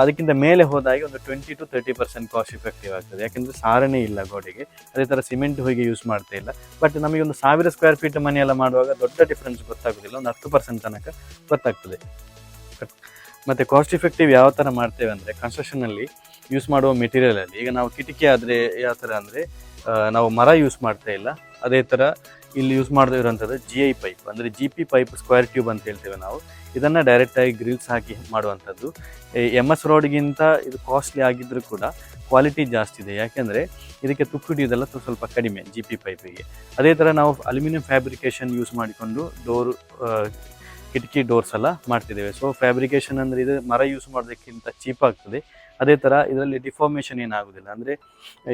ಅದಕ್ಕಿಂತ ಮೇಲೆ ಹೋದಾಗೆ ಒಂದು twenty to thirty percent cost effective ಆಗ್ತದೆ. ಯಾಕೆಂದರೆ ಸಾರನೇ ಇಲ್ಲ ಗೋಡೆಗೆ. ಅದೇ ಥರ ಸಿಮೆಂಟ್ ಹೋಗಿ ಯೂಸ್ ಮಾಡ್ತಾ ಇಲ್ಲ. ಬಟ್ ನಮಗೆ ಒಂದು ಸಾವಿರ ಸ್ಕ್ವೇರ್ ಫೀಟ್ ಮನೆಯೆಲ್ಲ ಮಾಡುವಾಗ ದೊಡ್ಡ ಡಿಫ್ರೆನ್ಸ್ ಗೊತ್ತಾಗೋದಿಲ್ಲ. ಒಂದು ಹತ್ತು ಪರ್ಸೆಂಟ್ ತನಕ ಗೊತ್ತಾಗ್ತದೆ. ಮತ್ತು ಕಾಸ್ಟ್ ಇಫೆಕ್ಟಿವ್ ಯಾವ ಥರ ಮಾಡ್ತೇವೆ ಅಂದರೆ ಕನ್ಸ್ಟ್ರಕ್ಷನಲ್ಲಿ ಯೂಸ್ ಮಾಡುವ ಮೆಟೀರಿಯಲಲ್ಲಿ ಈಗ ನಾವು ಕಿಟಕಿ ಆದರೆ ಯಾವ ಥರ ಅಂದರೆ ನಾವು ಮರ ಯೂಸ್ ಮಾಡ್ತಾ ಇಲ್ಲ. ಅದೇ ಥರ ಇಲ್ಲಿ ಯೂಸ್ ಮಾಡದೇ ಇರುವಂಥದ್ದು ಜಿ ಐ ಪೈಪ್ ಅಂದರೆ G P pipe square tube ಅಂತ ಹೇಳ್ತೇವೆ ನಾವು. ಇದನ್ನು ಡೈರೆಕ್ಟಾಗಿ ಗ್ರಿಲ್ಸ್ ಹಾಕಿ ಮಾಡುವಂಥದ್ದು. ಎಂ ಎಸ್ ರೋಡ್ಗಿಂತ ಇದು ಕಾಸ್ಟ್ಲಿ ಆಗಿದ್ದರೂ ಕೂಡ ಕ್ವಾಲಿಟಿ ಜಾಸ್ತಿ ಇದೆ. ಯಾಕೆಂದರೆ ಇದಕ್ಕೆ ತುಕ್ಕು ಹಿಡಿಯೋದೆಲ್ಲ ಸ್ವಲ್ಪ ಕಡಿಮೆ ಜಿ ಪಿ ಪೈಪಿಗೆ ಅದೇ ಥರ ನಾವು ಅಲ್ಯೂಮಿನಿಯಂ ಫ್ಯಾಬ್ರಿಕೇಶನ್ ಯೂಸ್ ಮಾಡಿಕೊಂಡು ಡೋರ್ ಕಿಟಕಿ ಡೋರ್ಸ್ ಎಲ್ಲ ಮಾಡ್ತಿದ್ದೇವೆ. ಸೊ ಫ್ಯಾಬ್ರಿಕೇಶನ್ ಅಂದರೆ ಇದು ಮರ ಯೂಸ್ ಮಾಡೋದಕ್ಕಿಂತ ಚೀಪ್ ಆಗ್ತದೆ. ಅದೇ ಥರ ಇದರಲ್ಲಿ ಡಿಫಾರ್ಮೇಷನ್ ಏನಾಗೋದಿಲ್ಲ. ಅಂದರೆ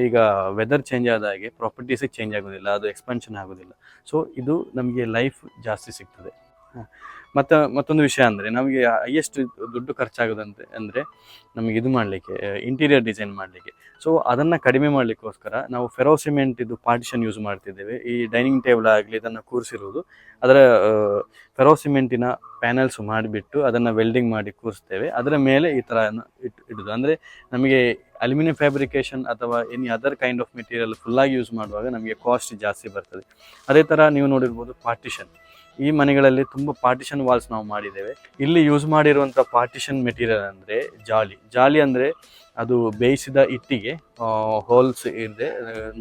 ಈಗ ವೆದರ್ ಚೇಂಜ್ ಆದ ಹಾಗೆ ಪ್ರಾಪರ್ಟೀಸಿಗೆ ಚೇಂಜ್ ಆಗೋದಿಲ್ಲ, ಅದು ಎಕ್ಸ್ಪೆನ್ಷನ್ ಆಗೋದಿಲ್ಲ. ಸೊ ಇದು ನಮಗೆ ಲೈಫ್ ಜಾಸ್ತಿ ಸಿಗ್ತದೆ. ಮತ್ತು, ಮತ್ತೊಂದು ವಿಷಯ ಅಂದರೆ ನಮಗೆ ಹೈಯೆಸ್ಟ್ ದುಡ್ಡು ಖರ್ಚಾಗೋದಂತೆ ಅಂದರೆ ನಮಗೆ ಇದು ಮಾಡಲಿಕ್ಕೆ ಇಂಟೀರಿಯರ್ ಡಿಸೈನ್ ಮಾಡಲಿಕ್ಕೆ. ಸೊ ಅದನ್ನು ಕಡಿಮೆ ಮಾಡಲಿಕ್ಕೋಸ್ಕರ ನಾವು ಫೆರೋ ಸಿಮೆಂಟ್ ಇದು ಪಾರ್ಟಿಷನ್ ಯೂಸ್ ಮಾಡ್ತಿದ್ದೇವೆ. ಈ ಡೈನಿಂಗ್ ಟೇಬಲ್ ಆಗಲಿ ಇದನ್ನು ಕೂರಿಸಿರುವುದು ಅದರ ಫೆರೋ ಸಿಮೆಂಟಿನ ಪ್ಯಾನಲ್ಸ್ ಮಾಡಿಬಿಟ್ಟು ಅದನ್ನು ವೆಲ್ಡಿಂಗ್ ಮಾಡಿ ಕೂರಿಸ್ತೇವೆ. ಅದರ ಮೇಲೆ ಈ ಥರ ಇಟ್, ಇಡುದು. ಅಂದರೆ ನಮಗೆ ಅಲ್ಯೂಮಿನಿಯಂ ಫ್ಯಾಬ್ರಿಕೇಶನ್ ಅಥವಾ any other kind of material ಫುಲ್ಲಾಗಿ use ಮಾಡುವಾಗ ನಮಗೆ ಕಾಸ್ಟ್ ಜಾಸ್ತಿ ಬರ್ತದೆ. ಅದೇ ಥರ ನೀವು ನೋಡಿರ್ಬೋದು ಪಾರ್ಟಿಷನ್ ಈ ಮನೆಗಳಲ್ಲಿ ತುಂಬ ಪಾರ್ಟಿಷನ್ ವಾಲ್ಸ್ ನಾವು ಮಾಡಿದ್ದೇವೆ. ಇಲ್ಲಿ ಯೂಸ್ ಮಾಡಿರುವಂಥ ಪಾರ್ಟಿಷನ್ ಮೆಟೀರಿಯಲ್ ಅಂದರೆ ಜಾಲಿ. ಜಾಲಿ ಅಂದರೆ ಅದು ಬೇಯಿಸಿದ ಇಟ್ಟಿಗೆ ಹೋಲ್ಸ್ ಇದೆ.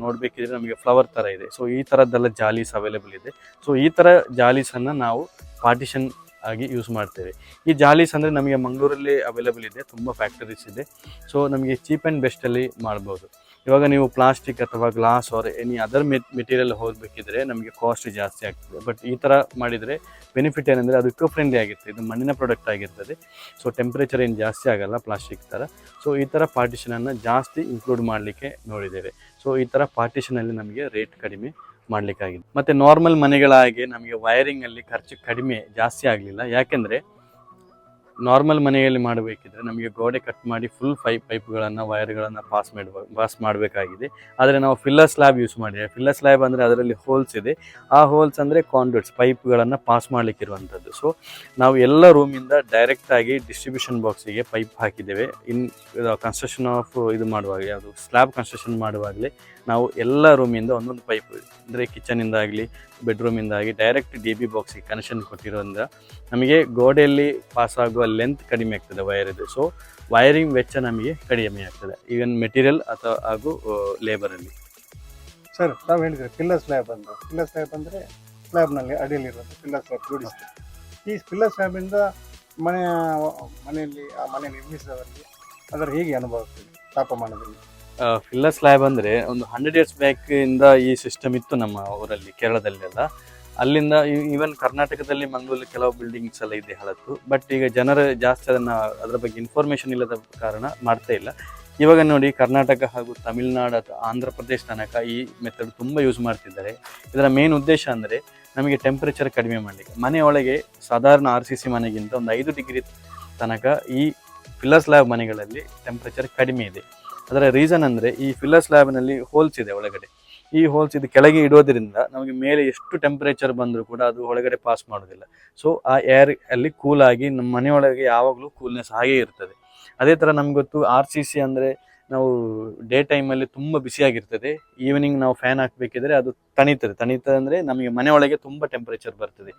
ನೋಡಬೇಕಿದ್ರೆ ನಮಗೆ ಫ್ಲವರ್ ಥರ ಇದೆ. ಸೊ ಈ ಥರದ್ದೆಲ್ಲ ಜಾಲೀಸ್ ಅವೈಲೇಬಲ್ ಇದೆ. ಸೊ ಈ ಥರ ಜಾಲೀಸನ್ನು ನಾವು ಪಾರ್ಟಿಷನ್ ಆಗಿ ಯೂಸ್ ಮಾಡ್ತೇವೆ. ಈ ಜಾಲೀಸ್ ಅಂದರೆ ನಮಗೆ ಮಂಗಳೂರಲ್ಲಿ ಅವೈಲೇಬಲ್ ಇದೆ. ತುಂಬ ಫ್ಯಾಕ್ಟರೀಸ್ ಇದೆ. ಸೊ ನಮಗೆ ಚೀಪ್ ಆ್ಯಂಡ್ ಬೆಸ್ಟಲ್ಲಿ ಮಾಡ್ಬೋದು. ಇವಾಗ ನೀವು ಪ್ಲಾಸ್ಟಿಕ್ ಅಥವಾ glass or any other material ಹೋಗಬೇಕಿದ್ರೆ ನಮಗೆ ಕಾಸ್ಟ್ ಜಾಸ್ತಿ ಆಗ್ತದೆ. ಬಟ್ ಈ ಥರ ಮಾಡಿದರೆ ಬೆನಿಫಿಟ್ ಏನಂದರೆ ಅದು ಇಕೋ ಫ್ರೆಂಡ್ಲಿ ಆಗಿರ್ತದೆ. ಇದು ಮಣ್ಣಿನ ಪ್ರಾಡಕ್ಟ್ ಆಗಿರ್ತದೆ. ಸೊ ಟೆಂಪ್ರೇಚರ್ ಏನು ಜಾಸ್ತಿ ಆಗಲ್ಲ ಪ್ಲಾಸ್ಟಿಕ್ ಥರ ಸೊ ಈ ಥರ ಪಾರ್ಟಿಷನನ್ನು ಜಾಸ್ತಿ ಇನ್ಕ್ಲೂಡ್ ಮಾಡಲಿಕ್ಕೆ ನೋಡಿದ್ದೇವೆ. ಸೊ ಈ ಥರ ಪಾರ್ಟಿಷನಲ್ಲಿ ನಮಗೆ ರೇಟ್ ಕಡಿಮೆ ಮಾಡಲಿಕ್ಕಾಗಿದೆ. ಮತ್ತು ನಾರ್ಮಲ್ ಮನೆಗಳ ಹಾಗೆ ನಮಗೆ ವೈರಿಂಗಲ್ಲಿ ಖರ್ಚು ಕಡಿಮೆ ಜಾಸ್ತಿ ಆಗಲಿಲ್ಲ. ಯಾಕೆಂದರೆ ನಾರ್ಮಲ್ ಮನೆಯಲ್ಲಿ ಮಾಡಬೇಕಿದ್ರೆ ನಮಗೆ ಗೋಡೆ ಕಟ್ ಮಾಡಿ ಫುಲ್ ಪೈಪ್ ಪೈಪ್ಗಳನ್ನು ವೈರ್ಗಳನ್ನು ಪಾಸ್ ಮಾಡುವ ಪಾಸ್ ಮಾಡಬೇಕಾಗಿದೆ. ಆದರೆ ನಾವು ಫಿಲ್ಲರ್ ಸ್ಲ್ಯಾಬ್ ಯೂಸ್ ಮಾಡಿದ್ದೇವೆ ಫಿಲ್ಲರ್ ಸ್ಲ್ಯಾಬ್ ಅಂದರೆ ಅದರಲ್ಲಿ ಹೋಲ್ಸ್ ಇದೆ. ಆ ಹೋಲ್ಸ್ ಅಂದರೆ ಕಾಂಡ್ಯೂಟ್ಸ್ ಪೈಪ್ಗಳನ್ನು ಪಾಸ್ ಮಾಡಲಿಕ್ಕಿರುವಂಥದ್ದು. ಸೊ ನಾವು ಎಲ್ಲ ರೂಮಿಂದ ಡೈರೆಕ್ಟಾಗಿ ಡಿಸ್ಟ್ರಿಬ್ಯೂಷನ್ ಬಾಕ್ಸಿಗೆ ಪೈಪ್ ಹಾಕಿದ್ದೇವೆ. ಇನ್ ಕನ್ಸ್ಟ್ರಕ್ಷನ್ ಆಫ್ ಇದು ಮಾಡುವಾಗ ಅದು ಸ್ಲ್ಯಾಬ್ ಕನ್ಸ್ಟ್ರಕ್ಷನ್ ಮಾಡುವಾಗಲೇ ನಾವು ಎಲ್ಲ ರೂಮಿಂದ ಒಂದೊಂದು ಪೈಪ್ ಅಂದರೆ ಕಿಚನಿಂದ ಆಗಲಿ ಬೆಡ್ರೂಮಿಂದ ಆಗಲಿ ಡೈರೆಕ್ಟ್ ಡಿ ಬಿ ಬಾಕ್ಸಿಗೆ ಕನೆಕ್ಷನ್ ಕೊಟ್ಟಿರೋದ್ರಿಂದ ನಮಗೆ ಗೋಡೆಯಲ್ಲಿ ಪಾಸ್ ಆಗುವ ಲೆಂತ್ ಕಡಿಮೆ ಆಗ್ತದೆ ವೈರಿದು ಸೊ ವೈರಿಂಗ್ ವೆಚ್ಚ ನಮಗೆ ಕಡಿಮೆ ಆಗ್ತದೆ ಈವನ್ ಮೆಟೀರಿಯಲ್ ಅಥವಾ ಹಾಗೂ ಲೇಬರಲ್ಲಿ ಸರ್ ನಾವು ಹೇಳಿದ್ರೆ ಪಿಲ್ಲರ್ ಸ್ಲ್ಯಾಬ್ ಅಂತ. ಪಿಲ್ಲರ್ ಸ್ಲ್ಯಾಬ್ ಅಂದರೆ ಸ್ಲ್ಯಾಬ್ನಲ್ಲಿ ಅಡಿಯಲ್ಲಿರುವಂಥ ಪಿಲ್ಲರ್ ಸ್ಲ್ಯಾಬ್ ಜೋಡಿಸ್ತೀವಿ. ಈ ಪಿಲ್ಲರ್ ಸ್ಲ್ಯಾಬಿಂದ ಮನೆಯ, ಮನೆಯಲ್ಲಿ, ಆ ಮನೆ ನಿರ್ಮಿಸಿದವರಿಗೆ ಅದರ ಹೇಗೆ ಅನುಭವ ಆಗ್ತದೆ ತಾಪಮಾನದಲ್ಲಿ? ಫಿಲ್ಲರ್ ಸ್ಲ್ಯಾಬ್ ಅಂದರೆ ಒಂದು ಹಂಡ್ರೆಡ್ ಇಯರ್ಸ್ ಬ್ಯಾಕ್ ಇಂದ ಈ ಸಿಸ್ಟಮ್ ಇತ್ತು ನಮ್ಮ ಊರಲ್ಲಿ, ಕೇರಳದಲ್ಲೆಲ್ಲ. ಅಲ್ಲಿಂದ ಈವನ್ ಕರ್ನಾಟಕದಲ್ಲಿ ಮಂಗಳೂರಲ್ಲಿ ಕೆಲವು ಬಿಲ್ಡಿಂಗ್ಸ್ ಎಲ್ಲ ಇದೆ ಹಳತ್ತು ಬಟ್ ಈಗ ಜನರು ಜಾಸ್ತಿ ಅದನ್ನು, ಅದರ ಬಗ್ಗೆ ಇನ್ಫಾರ್ಮೇಷನ್ ಇಲ್ಲದ ಕಾರಣ ಮಾಡ್ತಾ ಇಲ್ಲ. ಇವಾಗ ನೋಡಿ ಕರ್ನಾಟಕ ಹಾಗೂ ತಮಿಳುನಾಡು ಅಥವಾ ಆಂಧ್ರ ಪ್ರದೇಶ ತನಕ ಈ ಮೆಥಡ್ ತುಂಬ ಯೂಸ್ ಮಾಡ್ತಿದ್ದಾರೆ. ಇದರ ಮೇನ್ ಉದ್ದೇಶ ಅಂದರೆ ನಮಗೆ ಟೆಂಪರೇಚರ್ ಕಡಿಮೆ ಮಾಡಲಿಕ್ಕೆ. ಮನೆಯೊಳಗೆ ಸಾಧಾರಣ ಆರ್ ಸಿ ಸಿ ಮನೆಗಿಂತ ಒಂದು ಐದು ಡಿಗ್ರಿ ತನಕ ಈ ಫಿಲ್ಲರ್ ಸ್ಲ್ಯಾಬ್ ಮನೆಗಳಲ್ಲಿ ಟೆಂಪರೇಚರ್ ಕಡಿಮೆ ಇದೆ. ಅದರ ರೀಸನ್ ಅಂದರೆ ಈ ಫಿಲ್ಲರ್ ಸ್ಲ್ಯಾಬ್ನಲ್ಲಿ ಹೋಲ್ಸ್ ಇದೆ ಒಳಗಡೆ. ಈ ಹೋಲ್ಸ್ ಇದು ಕೆಳಗೆ ಇಡೋದ್ರಿಂದ ನಮಗೆ ಮೇಲೆ ಎಷ್ಟು ಟೆಂಪರೇಚರ್ ಬಂದರೂ ಕೂಡ ಅದು ಒಳಗಡೆ ಪಾಸ್ ಮಾಡೋದಿಲ್ಲ. ಸೊ ಆ ಏರ್ ಅಲ್ಲಿ ಕೂಲ್ ಆಗಿ ನಮ್ಮ ಮನೆಯೊಳಗೆ ಯಾವಾಗಲೂ ಕೂಲ್ನೆಸ್ ಹಾಗೇ ಇರ್ತದೆ. ಅದೇ ಥರ ನಮ್ಗೆ ಗೊತ್ತು ಆರ್ ಸಿ ಸಿ ಅಂದರೆ ನಾವು ಡೇ ಟೈಮಲ್ಲಿ ತುಂಬ ಬಿಸಿಯಾಗಿರ್ತದೆ ಈವ್ನಿಂಗ್ ನಾವು ಫ್ಯಾನ್ ಹಾಕಬೇಕಿದ್ರೆ ಅದು ತಣಿತದೆ. ತಣಿತದೆ ಅಂದರೆ ನಮಗೆ ಮನೆಯೊಳಗೆ ತುಂಬ ಟೆಂಪರೇಚರ್ ಬರ್ತದೆ.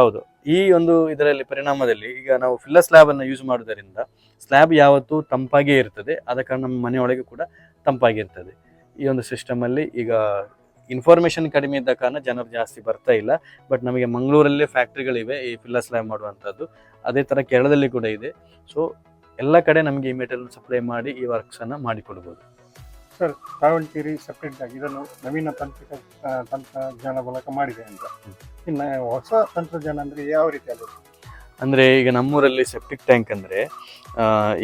ಹೌದು. ಈ ಒಂದು ಇದರಲ್ಲಿ ಪರಿಣಾಮದಲ್ಲಿ ಈಗ ನಾವು ಫಿಲ್ಲರ್ ಸ್ಲ್ಯಾಬ್ ಅನ್ನು ಯೂಸ್ ಮಾಡೋದರಿಂದ ಸ್ಲ್ಯಾಬ್ ಯಾವತ್ತೂ ತಂಪಾಗೇ ಇರ್ತದೆ. ಆದ ಕಾರಣ ನಮ್ಮ ಮನೆಯೊಳಗೆ ಕೂಡ ತಂಪಾಗಿರ್ತದೆ ಈ ಒಂದು ಸಿಸ್ಟಮ್ ಅಲ್ಲಿ ಈಗ ಇನ್ಫಾರ್ಮೇಶನ್ ಕಡಿಮೆ ಇದ್ದ ಕಾರಣ ಜನರು ಜಾಸ್ತಿ ಬರ್ತಾ ಇಲ್ಲ. ಬಟ್ ನಮಗೆ ಮಂಗಳೂರಲ್ಲೇ ಫ್ಯಾಕ್ಟ್ರಿಗಳಿವೆ ಈ ಫಿಲ್ಲರ್ ಸ್ಲ್ಯಾಬ್ ಮಾಡುವಂಥದ್ದು. ಅದೇ ಥರ ಕೇರಳದಲ್ಲಿ ಕೂಡ ಇದೆ. ಸೊ ಎಲ್ಲ ಕಡೆ ನಮಗೆ ಈ ಮೆಟೀರಿಯಲ್ ಸಪ್ಲೈ ಮಾಡಿ ಈ ವರ್ಕ್ಸ್ ಅನ್ನ ಮಾಡಿಕೊಡ್ಬೋದು. ಕಾವಂಟಿರಿ ಸಪ್ರೇಟ್ ಆಗಿ ಇದನ್ನು ನವೀನ ತಂತ್ರಿಕ ಆ, ತಂತ್ರಜ್ಞಾನ ಮೂಲಕ ಮಾಡಿದೆ ಅಂತ. ಇನ್ನು ಹೊಸ ತಂತ್ರಜ್ಞಾನ ಅಂದರೆ ಯಾವ ರೀತಿಯಲ್ಲಿ ಅಂದರೆ ಈಗ ನಮ್ಮೂರಲ್ಲಿ ಸೆಪ್ಟಿಕ್ ಟ್ಯಾಂಕ್ ಅಂದರೆ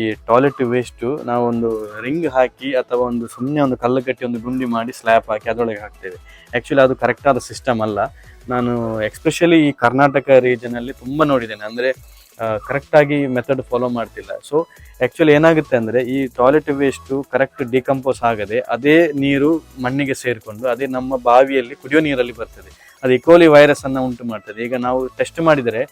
ಈ ಟಾಯ್ಲೆಟ್ ವೇಸ್ಟು ನಾವು ಒಂದು ರಿಂಗ್ ಹಾಕಿ ಅಥವಾ ಒಂದು ಸುಮ್ಮನೆ ಒಂದು ಕಲ್ಲು ಕಟ್ಟಿ ಒಂದು ಗುಂಡಿ ಮಾಡಿ ಸ್ಲ್ಯಾಬ್ ಹಾಕಿ ಅದರೊಳಗೆ ಹಾಕ್ತೇವೆ. ಆ್ಯಕ್ಚುಲಿ ಅದು ಕರೆಕ್ಟಾದ ಸಿಸ್ಟಮ್ ಅಲ್ಲ. ನಾನು ಎಕ್ಸ್ಪೆಷಲಿ ಈ ಕರ್ನಾಟಕ ರೀಜನಲ್ಲಿ ತುಂಬಾ ನೋಡಿದ್ದೇನೆ. ಅಂದ್ರೆ ಕರೆಕ್ಟಾಗಿ ಮೆಥಡ್ ಫಾಲೋ ಮಾಡ್ತಿಲ್ಲ. ಸೊ ಆ್ಯಕ್ಚುಲಿ ಏನಾಗುತ್ತೆ ಅಂದರೆ, ಈ ಟಾಯ್ಲೆಟ್ ವೇಸ್ಟು ಕರೆಕ್ಟ್ ಡಿಕಂಪೋಸ್ ಆಗದೆ, ಅದೇ ನೀರು ಮಣ್ಣಿಗೆ ಸೇರಿಕೊಂಡು, ಅದೇ ನಮ್ಮ ಬಾವಿಯಲ್ಲಿ ಕುಡಿಯೋ ನೀರಲ್ಲಿ ಬರ್ತದೆ. ಅದು ಇಕೋಲಿ ವೈರಸ್ ಅನ್ನು ಉಂಟು ಮಾಡ್ತದೆ. ಈಗ ನಾವು ಟೆಸ್ಟ್ ಮಾಡಿದರೆ,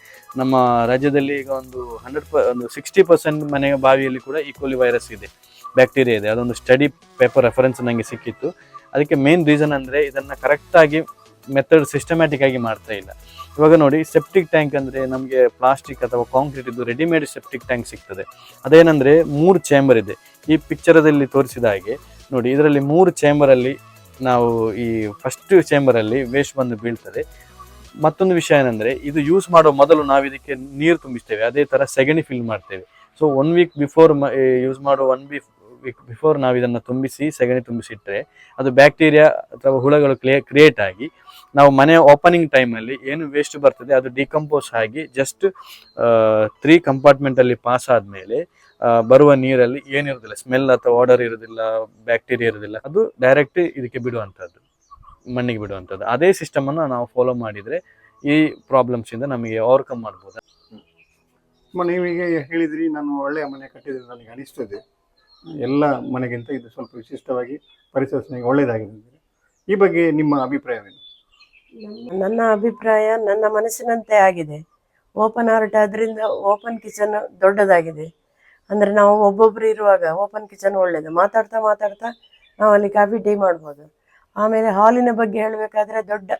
ನಮ್ಮ ರಾಜ್ಯದಲ್ಲಿ ಈಗ ಒಂದು ಹಂಡ್ರೆಡ್ ಒಂದು ಸಿಕ್ಸ್ಟಿ ಪರ್ಸೆಂಟ್ ಮನೆ ಬಾವಿಯಲ್ಲಿ ಕೂಡ ಇಕೋಲಿ ವೈರಸ್ ಇದೆ ಬ್ಯಾಕ್ಟೀರಿಯಾ ಇದೆ. ಅದೊಂದು ಸ್ಟಡಿ ಪೇಪರ್ ರೆಫರೆನ್ಸ್ ನನಗೆ ಸಿಕ್ಕಿತ್ತು. ಅದಕ್ಕೆ ಮೇನ್ ರೀಸನ್ ಅಂದರೆ, ಇದನ್ನು ಕರೆಕ್ಟಾಗಿ ಮೆಥಡ್ ಸಿಸ್ಟಮ್ಯಾಟಿಕ್ ಆಗಿ ಮಾಡ್ತಾ ಇಲ್ಲ. ಇವಾಗ ನೋಡಿ ಸೆಪ್ಟಿಕ್ ಟ್ಯಾಂಕ್ ಅಂದರೆ ನಮಗೆ ಪ್ಲಾಸ್ಟಿಕ್ ಅಥವಾ ಕಾಂಕ್ರೀಟ್ ಇದು ರೆಡಿಮೇಡ್ ಸೆಪ್ಟಿಕ್ ಟ್ಯಾಂಕ್ ಸಿಗ್ತದೆ. ಅದೇನಂದರೆ ಮೂರು ಚೇಂಬರ್ ಇದೆ. ಈ ಪಿಕ್ಚರದಲ್ಲಿ ತೋರಿಸಿದ ಹಾಗೆ, ನೋಡಿ, ಇದರಲ್ಲಿ ಮೂರು ಚೇಂಬರಲ್ಲಿ ನಾವು ಈ ಫಸ್ಟ್ ಚೇಂಬರಲ್ಲಿ ವೇಸ್ಟ್ ಬಂದು ಬೀಳ್ತದೆ. ಮತ್ತೊಂದು ವಿಷಯ ಏನಂದ್ರೆ, ಇದು ಯೂಸ್ ಮಾಡೋ ಮೊದಲು ನಾವು ಇದಕ್ಕೆ ನೀರು ತುಂಬಿಸ್ತೇವೆ. ಅದೇ ತರ ಸೆಗಣಿ ಫಿಲ್ ಮಾಡ್ತೇವೆ. So one week before use ಮಾಡೋ ಒನ್ ವೀಕ್ ಬಿಫೋರ್ ನಾವು ಇದನ್ನು ತುಂಬಿಸಿ, ಸಗಣಿ ತುಂಬಿಸಿಟ್ಟರೆ ಅದು ಬ್ಯಾಕ್ಟೀರಿಯಾ ಅಥವಾ ಹುಳಗಳು ಕ್ಲಿಯೇ ಕ್ರಿಯೇಟ್ ಆಗಿ ನಾವು ಮನೆ ಓಪನಿಂಗ್ ಟೈಮಲ್ಲಿ ಏನು ವೇಸ್ಟ್ ಬರ್ತದೆ ಅದು ಡಿಕಂಪೋಸ್ ಆಗಿ ಜಸ್ಟ್ ತ್ರೀ ಕಂಪಾರ್ಟ್ಮೆಂಟಲ್ಲಿ ಪಾಸ್ ಆದಮೇಲೆ ಬರುವ ನೀರಲ್ಲಿ ಏನಿರೋದಿಲ್ಲ ಸ್ಮೆಲ್ ಅಥವಾ ಆರ್ಡರ್ ಇರೋದಿಲ್ಲ ಬ್ಯಾಕ್ಟೀರಿಯಾ ಇರೋದಿಲ್ಲ, ಅದು ಡೈರೆಕ್ಟ್ ಇದಕ್ಕೆ ಬಿಡುವಂಥದ್ದು, ಮಣ್ಣಿಗೆ ಬಿಡುವಂಥದ್ದು. ಅದೇ ಸಿಸ್ಟಮನ್ನು ನಾವು ಫಾಲೋ ಮಾಡಿದರೆ ಈ ಪ್ರಾಬ್ಲಮ್ಸಿಂದ ನಮಗೆ ಓವರ್ಕಮ್ ಮಾಡ್ಬೋದು. ನೀವು ನೀವೀಗ ಹೇಳಿದ್ರಿ, ನಾನು ಒಳ್ಳೆಯ ಮನೆ ಕಟ್ಟಿದ್ರೆ ನನಗೆ ಅನಿಸ್ತದೆ. ಎಲ್ಲ ಮನೆಗಿಂತ ಇದು ಸ್ವಲ್ಪ ವಿಶಿಷ್ಟವಾಗಿ ಪರಿಸರ ಒಳ್ಳೆಯದಾಗಿದೆ ಈ ಬಗ್ಗೆ ನಿಮ್ಮ ಅಭಿಪ್ರಾಯವೇನು? ನನ್ನ ಅಭಿಪ್ರಾಯ ನನ್ನ ಮನಸ್ಸಿನಂತೆ ಆಗಿದೆ. ಓಪನ್ ಆರ್ಟ್ ಆದ್ರಿಂದ ಓಪನ್ ಕಿಚನ್ ದೊಡ್ಡದಾಗಿದೆ. ಅಂದ್ರೆ ನಾವು ಒಬ್ಬೊಬ್ರು ಇರುವಾಗ ಓಪನ್ ಕಿಚನ್ ಒಳ್ಳೇದು. ಮಾತಾಡ್ತಾ ಮಾತಾಡ್ತಾ ನಾವು ಅಲ್ಲಿ ಕಾಫಿ, ಟೀ ಮಾಡ್ಬೋದು. ಆಮೇಲೆ ಹಾಲಿನ ಬಗ್ಗೆ ಹೇಳಬೇಕಾದ್ರೆ ದೊಡ್ಡ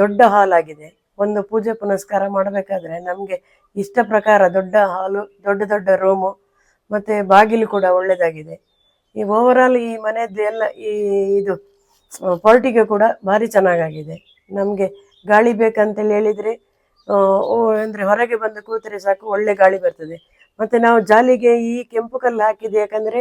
ದೊಡ್ಡ ಹಾಲ್ ಆಗಿದೆ. ಒಂದು ಪೂಜೆ ಪುನಸ್ಕಾರ ಮಾಡಬೇಕಾದ್ರೆ ನಮಗೆ ಇಷ್ಟ ಪ್ರಕಾರ ದೊಡ್ಡ ಹಾಲು ದೊಡ್ಡ ದೊಡ್ಡ ರೂಮು ಮತ್ತೆ ಬಾಗಿಲು ಕೂಡ ಒಳ್ಳೆದಾಗಿದೆ. ಈ ಓವರಾಲ್ ಈ ಮನೆಯದ್ದು ಎಲ್ಲ ಈ ಇದು ಪೊರ್ಟಿಗೆ ಕೂಡ ಭಾರಿ ಚೆನ್ನಾಗಾಗಿದೆ. ನಮಗೆ ಗಾಳಿ ಬೇಕಂತೇಳಿ ಹೇಳಿದರೆ ಅಂದರೆ ಹೊರಗೆ ಬಂದು ಕೂತರೆ ಸಾಕು, ಒಳ್ಳೆ ಗಾಳಿ ಬರ್ತದೆ. ಮತ್ತು ನಾವು ಜಾಲಿಗೆ ಈ ಕೆಂಪು ಕಲ್ಲು ಹಾಕಿದೆ ಯಾಕಂದರೆ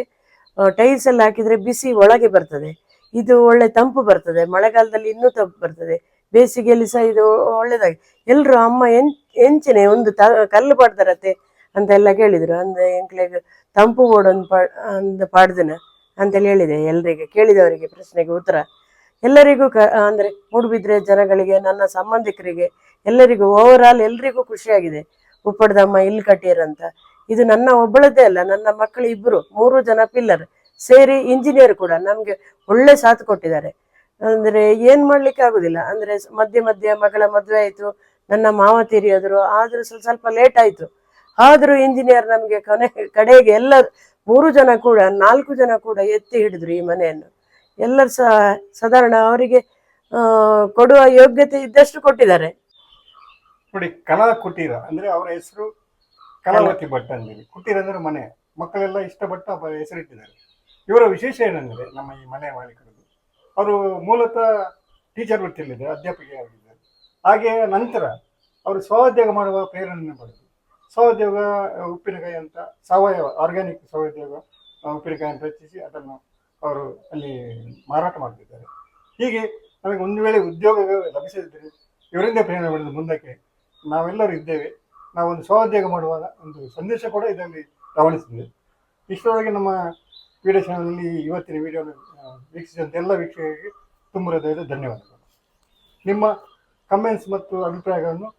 ಟೈಲ್ಸ್ ಎಲ್ಲ ಹಾಕಿದರೆ ಬಿಸಿ ಒಳಗೆ ಬರ್ತದೆ. ಇದು ಒಳ್ಳೆ ತಂಪು ಬರ್ತದೆ, ಮಳೆಗಾಲದಲ್ಲಿ ಇನ್ನೂ ತಂಪು ಬರ್ತದೆ. ಬೇಸಿಗೆಯಲ್ಲಿ ಸಹ ಇದು ಒಳ್ಳೆಯದಾಗಿ ಎಲ್ಲರೂ ಅಮ್ಮ ಎಂ ಎಂಚಿನೇ ಒಂದು ತ, ಕಲ್ಲು ಪಾಡ್ದಾರತ್ತೆ ಅಂತ ಎಲ್ಲ ಕೇಳಿದ್ರು. ಅಂದ್ರೆ ಎಂಕ್ಲೆಗ್ ತಂಪು ಓಡೊಂದು ಪಾ, ಅಂದ ಪಾಡ್ದನ ಅಂತೇಳಿ ಹೇಳಿದೆ ಎಲ್ರಿಗೆ, ಕೇಳಿದವರಿಗೆ ಪ್ರಶ್ನೆಗೆ ಉತ್ತರ. ಎಲ್ಲರಿಗೂ ಕ, ಅಂದ್ರೆ ಮೂಡುಬಿದ್ರೆ ಜನಗಳಿಗೆ, ನನ್ನ ಸಂಬಂಧಿಕರಿಗೆ ಎಲ್ಲರಿಗೂ ಓವರ್ ಆಲ್ ಎಲ್ರಿಗೂ ಖುಷಿಯಾಗಿದೆ. ಉಪ್ಪಡ್ದಮ್ಮ ಇಲ್ಲಿ ಕಟ್ಟಿಯರಂತ ಇದು ನನ್ನ ಒಬ್ಬಳದ್ದೇ ಅಲ್ಲ, ನನ್ನ ಮಕ್ಕಳು ಇಬ್ಬರು ಮೂರು ಜನ ಪಿಲ್ಲರ್, ಸೇರಿ ಇಂಜಿನಿಯರ್ ಕೂಡ ನಮ್ಗೆ ಒಳ್ಳೆ ಸಾಥ್ ಕೊಟ್ಟಿದ್ದಾರೆ. ಅಂದ್ರೆ ಏನ್ ಮಾಡ್ಲಿಕ್ಕೆ ಆಗುದಿಲ್ಲ. ಅಂದ್ರೆ ಮಧ್ಯೆ ಮಧ್ಯೆ ಮಗಳ ಮದ್ವೆ ಆಯ್ತು, ನನ್ನ ಮಾವ ತೀರಿಯೋದ್ರು, ಆದ್ರೂ ಸ್ವಲ್ಪ ಸ್ವಲ್ಪ ಲೇಟ್ ಆಯ್ತು. ಆದ್ರೂ ಇಂಜಿನಿಯರ್ ನಮ್ಗೆ ಕೊನೆ ಕಡೆಗೆ ಎಲ್ಲ ಮೂರು ಜನ ಕೂಡ, ನಾಲ್ಕು ಜನ ಕೂಡ ಎತ್ತಿ ಹಿಡಿದ್ರು ಈ ಮನೆಯನ್ನು. ಎಲ್ಲರೂ ಸಹ ಸಾಧಾರಣ ಅವರಿಗೆ ಕೊಡುವ ಯೋಗ್ಯತೆ ಇದ್ದಷ್ಟು ಕೊಟ್ಟಿದ್ದಾರೆ. ನೋಡಿ, ಕಲಾ ಕುಟೀರ ಅಂದ್ರೆ ಅವರ ಹೆಸರು ಕಲಾವತಿ ಭಟ್ ಅಂದ್ರೆ ಕುಟೀರ ಅಂದ್ರೆ ಮನೆ. ಮಕ್ಕಳೆಲ್ಲ ಇಷ್ಟಪಟ್ಟು ಹೆಸರಿಟ್ಟಿದ್ದಾರೆ. ಇವರ ವಿಶೇಷ ಏನಂದ್ರೆ, ನಮ್ಮ ಈ ಮನೆ ಮಾಲೀಕರದ್ದು ಅವರು ಮೂಲತಃ ಟೀಚರ್ ವೃತ್ತಿಯಲ್ಲಿದ್ದಾರೆ ಅಧ್ಯಾಪಕಿಯಾಗಿದ್ದಾರೆ ಹಾಗೆ ನಂತರ, ಅವರು ಸ್ವಉದ್ಯೋಗ ಮಾಡುವ ಪ್ರೇರಣೆ ಪಡೆದು ಸ್ವಉದ್ಯೋಗ ಆ, ಉಪ್ಪಿನಕಾಯಿ ಅಂತ ಸಾವಯವ ಆರ್ಗ್ಯಾನಿಕ್ ಸ್ವಉದ್ಯೋಗ ಆ, ಉಪ್ಪಿನಕಾಯಿಯನ್ನು ರಚಿಸಿ ಅದನ್ನು ಅವರು ಅಲ್ಲಿ ಮಾರಾಟ ಮಾಡ್ತಿದ್ದಾರೆ. ಹೀಗೆ ನಮಗೆ ಒಂದು ವೇಳೆ ಉದ್ಯೋಗ ಲಭಿಸದಿದ್ದರೆ ಇವರಿಂದ ಪ್ರೇರಣೆ ಪಡೆದು ಮುಂದಕ್ಕೆ ನಾವೆಲ್ಲರೂ ಇದ್ದೇವೆ. ನಾವೊಂದು ಸ್ವಉದ್ಯೋಗ ಮಾಡುವಾಗ ಒಂದು ಸಂದೇಶ ಕೂಡ ಇದರಲ್ಲಿ ರವಾನಿಸಿದ್ದೇವೆ. ಇಷ್ಟರೊಳಗೆ ನಮ್ಮ ವಿಡಿಯೋ ಚಾನಲ್ನಲ್ಲಿ ಇವತ್ತಿನ ವಿಡಿಯೋನ ವೀಕ್ಷಿಸಿದಂಥ ಎಲ್ಲ ವೀಕ್ಷಕರಿಗೆ ತುಂಬ ಹೃದಯದ ಧನ್ಯವಾದಗಳು. ನಿಮ್ಮ ಕಮೆಂಟ್ಸ್ ಮತ್ತು ಅಭಿಪ್ರಾಯಗಳನ್ನು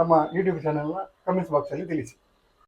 ನಮ್ಮ ಯೂಟ್ಯೂಬ್ ಚಾನಲ್ನ ಕಮೆಂಟ್ಸ್ ಬಾಕ್ಸಲ್ಲಿ ತಿಳಿಸಿ.